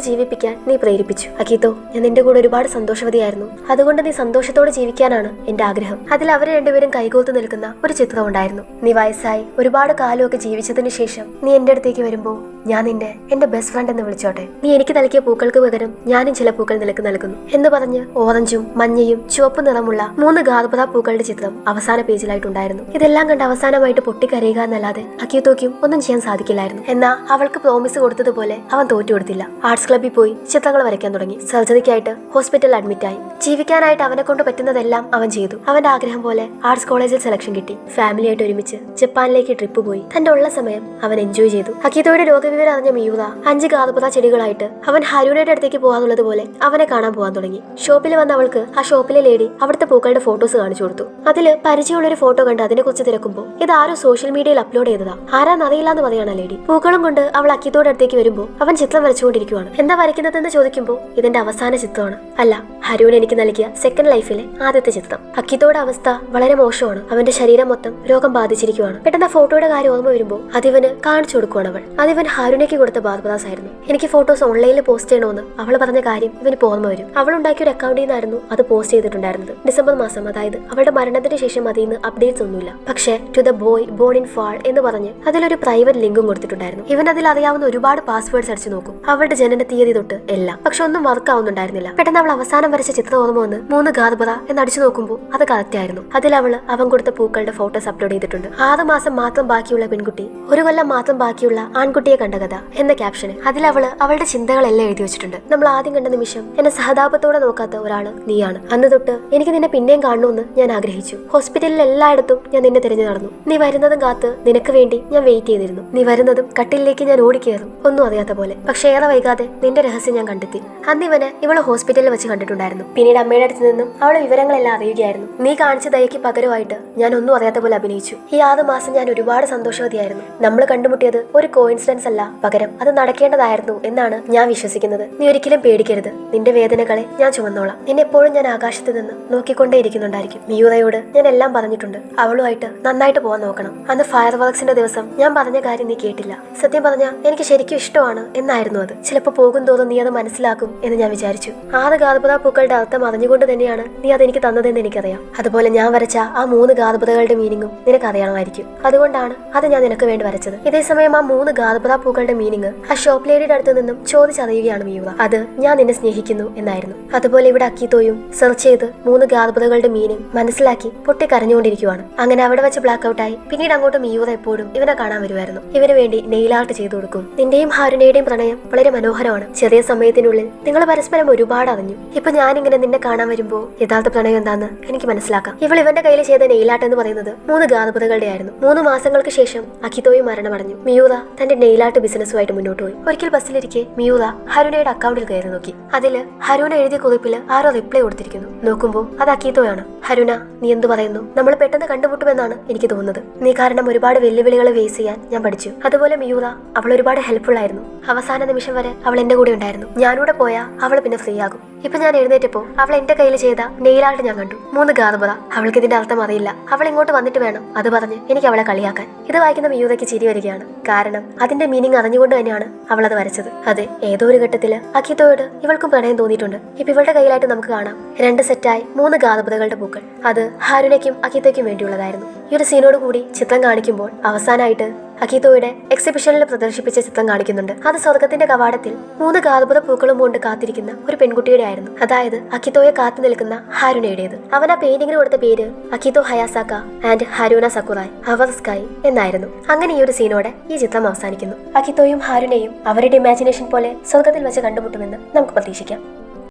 Speaker 1: ജീവിപ്പിക്കാൻ നീ പ്രേരിപ്പിച്ചു. അക്കീത്തോ ഞാൻ നിന്റെ കൂടെ ഒരുപാട് സന്തോഷവതിയായിരുന്നു. അതുകൊണ്ട് നീ സന്തോഷത്തോടെ ജീവിക്കാനാണ് എന്റെ ആഗ്രഹം. അതിൽ അവർ രണ്ടുപേരും കൈകോർത്ത് നിൽക്കുന്ന ഒരു ചിത്രം ഉണ്ടായിരുന്നു. നീ വയസ്സായി ഒരുപാട് കാലമൊക്കെ ജീവിച്ചതിന് ശേഷം നീ എന്റെ അടുത്തേക്ക് വരുമ്പോൾ ഞാൻ നിന്റെ എന്റെ ബെസ്റ്റ് ഫ്രണ്ട് എന്ന് വിളിച്ചോട്ടെ. നീ എനിക്ക് നൽകിയ പൂക്കൾക്ക് പകരം ഞാനും ചില പൂക്കൾ നിനക്ക് നൽകുന്നു. എന്ന് പറഞ്ഞ് ഓറഞ്ചും മഞ്ഞയും ചുവപ്പ് നിറമുള്ള മൂന്ന് ഗാർഭത പൂക്കളുടെ ചിത്രം അവസാന പേജിലായിട്ടുണ്ടായിരുന്നു. ഇതെല്ലാം കണ്ട് അവസാനമായിട്ട് പൊട്ടിക്കരയുക എന്നല്ലാതെ അക്യൂത്തോക്കും ഒന്നും ചെയ്യാൻ സാധിക്കില്ലായിരുന്നു. എന്നാൽ അവൾക്ക് പ്രോമിസ് കൊടുത്തതുപോലെ അവൻ തോറ്റു കൊടുത്തില്ല. ആർട്സ് ക്ലബ്ബിൽ പോയി ചിത്രങ്ങൾ വരയ്ക്കാൻ തുടങ്ങി. സർജറിക്കായിട്ട് ഹോസ്പിറ്റലിൽ അഡ്മിറ്റ് ആയി. ജീവിക്കാനായിട്ട് അവനെ കൊണ്ട് പറ്റുന്നതെല്ലാം അവൻ ചെയ്തു. അവന്റെ ആഗ്രഹം പോലെ ആർട്സ് കോളേജിൽ സെലക്ഷൻ കിട്ടി. ഫാമിലിയായിട്ട് ഒരുമിച്ച് ജപ്പാനിലേക്ക് ട്രിപ്പ് പോയി. തന്റെ ഉള്ള സമയം അവൻ എൻജോയ് ചെയ്തു. അക്കീതോയുടെ രോഗവിവരം അറിഞ്ഞ മിയൂത അഞ്ച് ഗാർഭത ചെടികളായിട്ട് അവൻ ഹരുണയുടെ അടുത്തേക്ക് പോകാനുള്ളത് പോലെ അവനെ കാണാൻ പോകാൻ തുടങ്ങി. ഷോപ്പിൽ വന്ന അവൾക്ക് ആ ഷോപ്പിലെ ലേഡി അവിടുത്തെ പൂക്കളുടെ ഫോട്ടോസ് കാണിച്ചു കൊടുത്തു. അതിൽ പരിചയമുള്ള ഒരു ഫോട്ടോ കണ്ട് അതിനെക്കുറിച്ച് തിരക്കുമ്പോൾ ഇത് ആരോ സോഷ്യൽ മീഡിയയിൽ അപ്ലോഡ് ചെയ്തതാ. ആരാ അറിയില്ല എന്ന് പറയാണ് ലേഡി പൂക്കളും കൊണ്ട് അവൾ അക്കിത്തോടെ അടുത്തേക്ക് വരുമ്പോൾ അവൻ ചിത്രം വരച്ചുകൊണ്ടിരിക്കുവാണ്. എന്താ വരയ്ക്കുന്നതെന്ന് ചോദിക്കുമ്പോൾ ഇതിന്റെ അവസാന ചിത്രമാണ്. അല്ല ഹരുവിന് എനിക്ക് നൽകിയ സെക്കൻഡ് ലൈഫിലെ ആദ്യത്തെ ചിത്രം. അക്കിത്തോടെ അവസ്ഥ വളരെ മോശമാണ്. അവന്റെ ശരീരം മൊത്തം രോഗം ബാധിച്ചിരിക്കുവാണ്. പെട്ടെന്ന് ഫോട്ടോയുടെ കാര്യം ഓർമ്മ വരുമ്പോൾ അതിവന് കാണിച്ചു കൊടുക്കുവാണ് അവൾ. അതിവൻ ഹരുണയ്ക്ക് കൊടുത്ത ബാർബദാസ് ആയിരുന്നു. എനിക്ക് ഫോട്ടോസ് ഓൺലൈനിൽ പോസ്റ്റ് ചെയ്യണമെന്ന് അവൾ പറഞ്ഞ കാര്യം ഇവന് ഓർമ്മ വരും. അവൾ ഉണ്ടാക്കിയ ഒരു അക്കൗണ്ടിൽ നിന്നായിരുന്നു അത് പോസ്റ്റ് ചെയ്തിട്ടുണ്ടായിരുന്നത്. ഡിസംബർ മാസം അതായത് അവളുടെ മരണത്തിന് ശേഷം അതിൽ നിന്ന് അപ്ഡേറ്റ്സ് ഒന്നുമില്ല. പക്ഷേ to the boy born in fall എന്ന് പറഞ്ഞ് അതിലൊരു പ്രൈവറ്റ് ലിങ്കും കൊടുത്തിട്ടുണ്ടായിരുന്നു. ഇവൻ അതിൽ അറിയാവുന്ന ഒരുപാട് പാസ്വേഡ്സ് അടിച്ചു നോക്കും. അവളുടെ ജനന തീയതി തൊട്ട് എല്ലാം. പക്ഷെ ഒന്നും വർക്ക് ആവുന്നുണ്ടായിരുന്നില്ല. പെട്ടെന്ന് അവൾ അവസാനം വരച്ച ചിത്രം ഓർമ്മ വന്ന് മൂന്ന് ഗാർബറ എന്ന് അടിച്ചു നോക്കുമ്പോൾ അത് കറക്റ്റ് ആയിരുന്നു. അതിൽ അവൾ അവൻ കൊടുത്ത പൂക്കളുടെ ഫോട്ടോസ് അപ്ലോഡ് ചെയ്തിട്ടുണ്ട്. ആറ് മാസം മാത്രം ബാക്കിയുള്ള പെൺകുട്ടി ഒരു കൊല്ലം മാത്രം ബാക്കിയുള്ള ആൺകുട്ടിയെ കണ്ട കഥ എന്ന ക്യാപ്ഷന് അതിൽ അവൾ അവളുടെ ചിന്തകളെല്ലാം എഴുതി വെച്ചിട്ടുണ്ട്. നമ്മൾ ആദ്യം കണ്ട നിമിഷം എന്നെ സഹതാപത്തോടെ നോക്കാത്ത ഒരാൾ നീയാണ്. അന്ന് തൊട്ട് എനിക്ക് നിന്നെ പിന്നെയും കാണണമെന്ന് ഞാൻ ആഗ്രഹിച്ചു. ഹോസ്പിറ്റലിൽ എല്ലായിടത്തും ഞാൻ നിന്നെ തിരഞ്ഞു നടന്നു. നീ വരുന്നതും കാത്ത് നിനക്ക് വേണ്ടി ഞാൻ വെയിറ്റ് ചെയ്തിരുന്നു. നീ വരുന്നതും കട്ടിലേക്ക് ഞാൻ ഓടിക്കയറും ഒന്നും അറിയാത്ത പോലെ. പക്ഷെ ഏറെ വൈകാതെ നിന്റെ രഹസ്യം ഞാൻ കണ്ടെത്തി. അന്ന് ഇവനെ ഇവളെ ഹോസ്പിറ്റലിൽ വെച്ച് കണ്ടിട്ടുണ്ടായിരുന്നു. പിന്നീട് അമ്മയുടെ അടുത്ത് നിന്നും അവളെ വിവരങ്ങളെല്ലാം അറിയുകയായിരുന്നു. നീ കാണിച്ച ദയക്ക് പകരമായിട്ട് ഞാൻ ഒന്നും അറിയാത്ത പോലെ അഭിനയിച്ചു. ഈ ആറ് മാസം ഞാൻ ഒരുപാട് സന്തോഷവതിയായിരുന്നു. നമ്മൾ കണ്ടുമുട്ടിയത് ഒരു കോയിൻസിഡൻസ് അല്ല. പകരം അത് നടക്കേണ്ടതായിരുന്നു എന്നാണ് ഞാൻ വിശ്വസിക്കുന്നത്. നീ ഒരിക്കലും പേടിക്കരുത്. നിന്റെ വേദനകളെ ഞാൻ ചുമന്നോളാം. നിന്നെപ്പോഴും ഞാൻ ആകാശത്ത് നിന്ന് നോക്കിക്കൊണ്ടേയിരിക്കുന്നുണ്ടായിരിക്കും. മിയൂറയോട് ഞാൻ എല്ലാം പറഞ്ഞിട്ടുണ്ട്. അവളുമായിട്ട് നന്നായിട്ട് പോകാൻ നോക്കണം. അന്ന് ഫയർ വർക്സിന്റെ ദിവസം ഞാൻ പറഞ്ഞ കാര്യം നീ കേട്ടില്ല. സത്യം പറഞ്ഞ എനിക്ക് ശരിക്കും ഇഷ്ടമാണ് എന്നായിരുന്നു അത്. ചിലപ്പോൾ പോകും തോറും നീ അത് മനസ്സിലാക്കും എന്ന് ഞാൻ വിചാരിച്ചു. ആറ് ഗാർഭത പൂക്കളുടെ അർത്ഥം അറിഞ്ഞുകൊണ്ട് തന്നെയാണ് നീ അത് എനിക്ക് തന്നതെന്ന് എനിക്കറിയാം. അതുപോലെ ഞാൻ വരച്ച ആ മൂന്ന് ഗാർഭുതകളുടെ മീനിങ്ങും നിനക്ക് അറിയണമായിരിക്കും അതുകൊണ്ടാണ് അത് ഞാൻ നിനക്ക് വേണ്ടി വരച്ചത്. ഇതേ സമയം ആ മൂന്ന് ഗാർഭത പൂക്കളുടെ മീനിങ് ആ ഷോപ്പ് ലേഡിയുടെ അടുത്ത് നിന്നും ചോദിച്ചറിയുകയാണ് മിയൂറ അത് ഞാൻ നിന്നെ സ്നേഹിക്കുന്നു എന്നായിരുന്നു. അതുപോലെ ഇവിടെ അക്കീത്തോയും സെർച്ച് ചെയ്ത് മൂന്ന് ഗാർഭുതകളുടെ മീനിങ് മനസ്സിലാക്കി പൊട്ടി കരഞ്ഞുകൊണ്ടിരിക്കുവാണ് അങ്ങനെ അവിടെ വെച്ച് ബ്ലാക്ക് ഔട്ടായി പിന്നീട് അങ്ങോട്ട് മിയൂത എപ്പോഴും ഇവനെ കാണാൻ വരുമായിരുന്നു ഇവന് വേണ്ടി നെയിൽ ആർട്ട് ചെയ്തു കൊടുക്കും. നിന്റെയും ഹാരുനയുടെയും പ്രണയം വളരെ മനോഹരമാണ്. ചെറിയ സമയത്തിനുള്ളിൽ നിങ്ങൾ പരസ്പരം ഒരുപാട് അറിഞ്ഞു. ഇപ്പൊ ഞാനിങ്ങനെ നിന്നെ കാണാൻ വരുമ്പോ യഥാർത്ഥ പ്രണയം എന്താന്ന് എനിക്ക് മനസ്സിലാക്കാം. ഇവൾ ഇവന്റെ കയ്യിൽ ചെയ്ത നെയിൽ ആർട്ട് എന്ന് പറയുന്നത് മൂന്ന് ഗാതപതകളുടെ ആയിരുന്നു. മൂന്ന് മാസങ്ങൾക്ക് ശേഷം അഖിതോയും മരണമടഞ്ഞു. മിയൂത തന്റെ നെയിൽ ആർട്ട് ബിസിനസ്സുമായിട്ട് മുന്നോട്ട് പോയി. ഒരിക്കൽ ബസ്സിലിരിക്കെ മിയൂത ഹരുണയുടെ അക്കൗണ്ടിൽ കയറി നോക്കി. അതിൽ ഹരുണ എഴുതിയ കുറിപ്പിൽ ആരോ റിപ്ലൈ കൊടുത്തിരിക്കുന്നു. നോക്കുമ്പോൾ അത് അഖിതോയാണ്. ഹരുണ നീ എന്തു പറയുന്നു? നമ്മൾ പെട്ടെന്ന് കണ്ടുമുട്ടുമെന്നാണ് എനിക്ക് തോന്നുന്നത്. നീ കാരണം ഒരുപാട് വെല്ലുവിളികളെ ഫേസ് ചെയ്യാൻ ഞാൻ പഠിച്ചു. അതുപോലെ മിയൂറ അവൾ ഒരുപാട് ഹെൽപ്ഫുൾ ആയിരുന്നു. അവസാന നിമിഷം വരെ അവൾ എന്റെ കൂടെ ഉണ്ടായിരുന്നു. ഞാനൂടെ പോയാൽ അവൾ പിന്നെ ഫ്രീ ആകും. ഇപ്പൊ ഞാൻ എഴുന്നേറ്റപ്പോ അവൾ എന്റെ കയ്യിൽ ചെയ്ത നെയിലാട്ട് ഞാൻ കണ്ടു. മൂന്ന് ഗാതപത അവൾക്ക് ഇതിന്റെ അർത്ഥം അറിയില്ല. അവൾ ഇങ്ങോട്ട് വന്നിട്ട് വേണം അത് പറഞ്ഞ് എനിക്ക് അവളെ കളിയാക്കാൻ. ഇത് വായിക്കുന്ന മിയൂതയ്ക്ക് ചിരി വരികയാണ്. കാരണം അതിന്റെ മീനിങ് അറിഞ്ഞുകൊണ്ട് തന്നെയാണ് അവൾ അത് വരച്ചത്. അതെ ഏതോ ഒരു ഘട്ടത്തിൽ അക്കിത്തോയോട് ഇവൾക്കും പ്രണയം തോന്നിയിട്ടുണ്ട്. ഇപ്പൊ ഇവളുടെ കയ്യിലായിട്ട് നമുക്ക് കാണാം രണ്ട് സെറ്റായി മൂന്ന് ഗാതപതകളുടെ പൂക്കൾ. അത് ഹാരുനയ്ക്കും അഖിത്തയ്ക്കും വേണ്ടിയുള്ളതായിരുന്നു. ഈ ഒരു സീനോട് കൂടി ചിത്രം കാണിക്കുമ്പോൾ അവസാനമായിട്ട് അക്കിത്തോയുടെ എക്സിബിഷനിൽ പ്രദർശിപ്പിച്ച ചിത്രം കാണിക്കുന്നുണ്ട്. അത് സ്വർഗത്തിന്റെ കവാടത്തിൽ മൂന്ന് കാതുപുത പൂക്കളും കൊണ്ട് കാത്തിരിക്കുന്ന ഒരു പെൺകുട്ടിയുടെ ആയിരുന്നു. അതായത് അഖിതോയെ കാത്തു നിൽക്കുന്ന ഹാരുനയുടേത് അവൻ ആ പെയിന്റിങ്ങിന് കൊടുത്ത പേര് അഖിതോ ഹയാസാക്ക ആൻഡ് ഹാരൂന സക്കുറായ് അവർ സ്കൈ എന്നായിരുന്നു. അങ്ങനെ ഈ ഒരു സീനോടെ ഈ ചിത്രം അവസാനിക്കുന്നു. അഖിതോയും ഹാരുനയും അവരുടെ ഇമാജിനേഷൻ പോലെ സ്വർഗത്തിൽ വെച്ച് കണ്ടുമുട്ടുമെന്ന് നമുക്ക് പ്രതീക്ഷിക്കാം.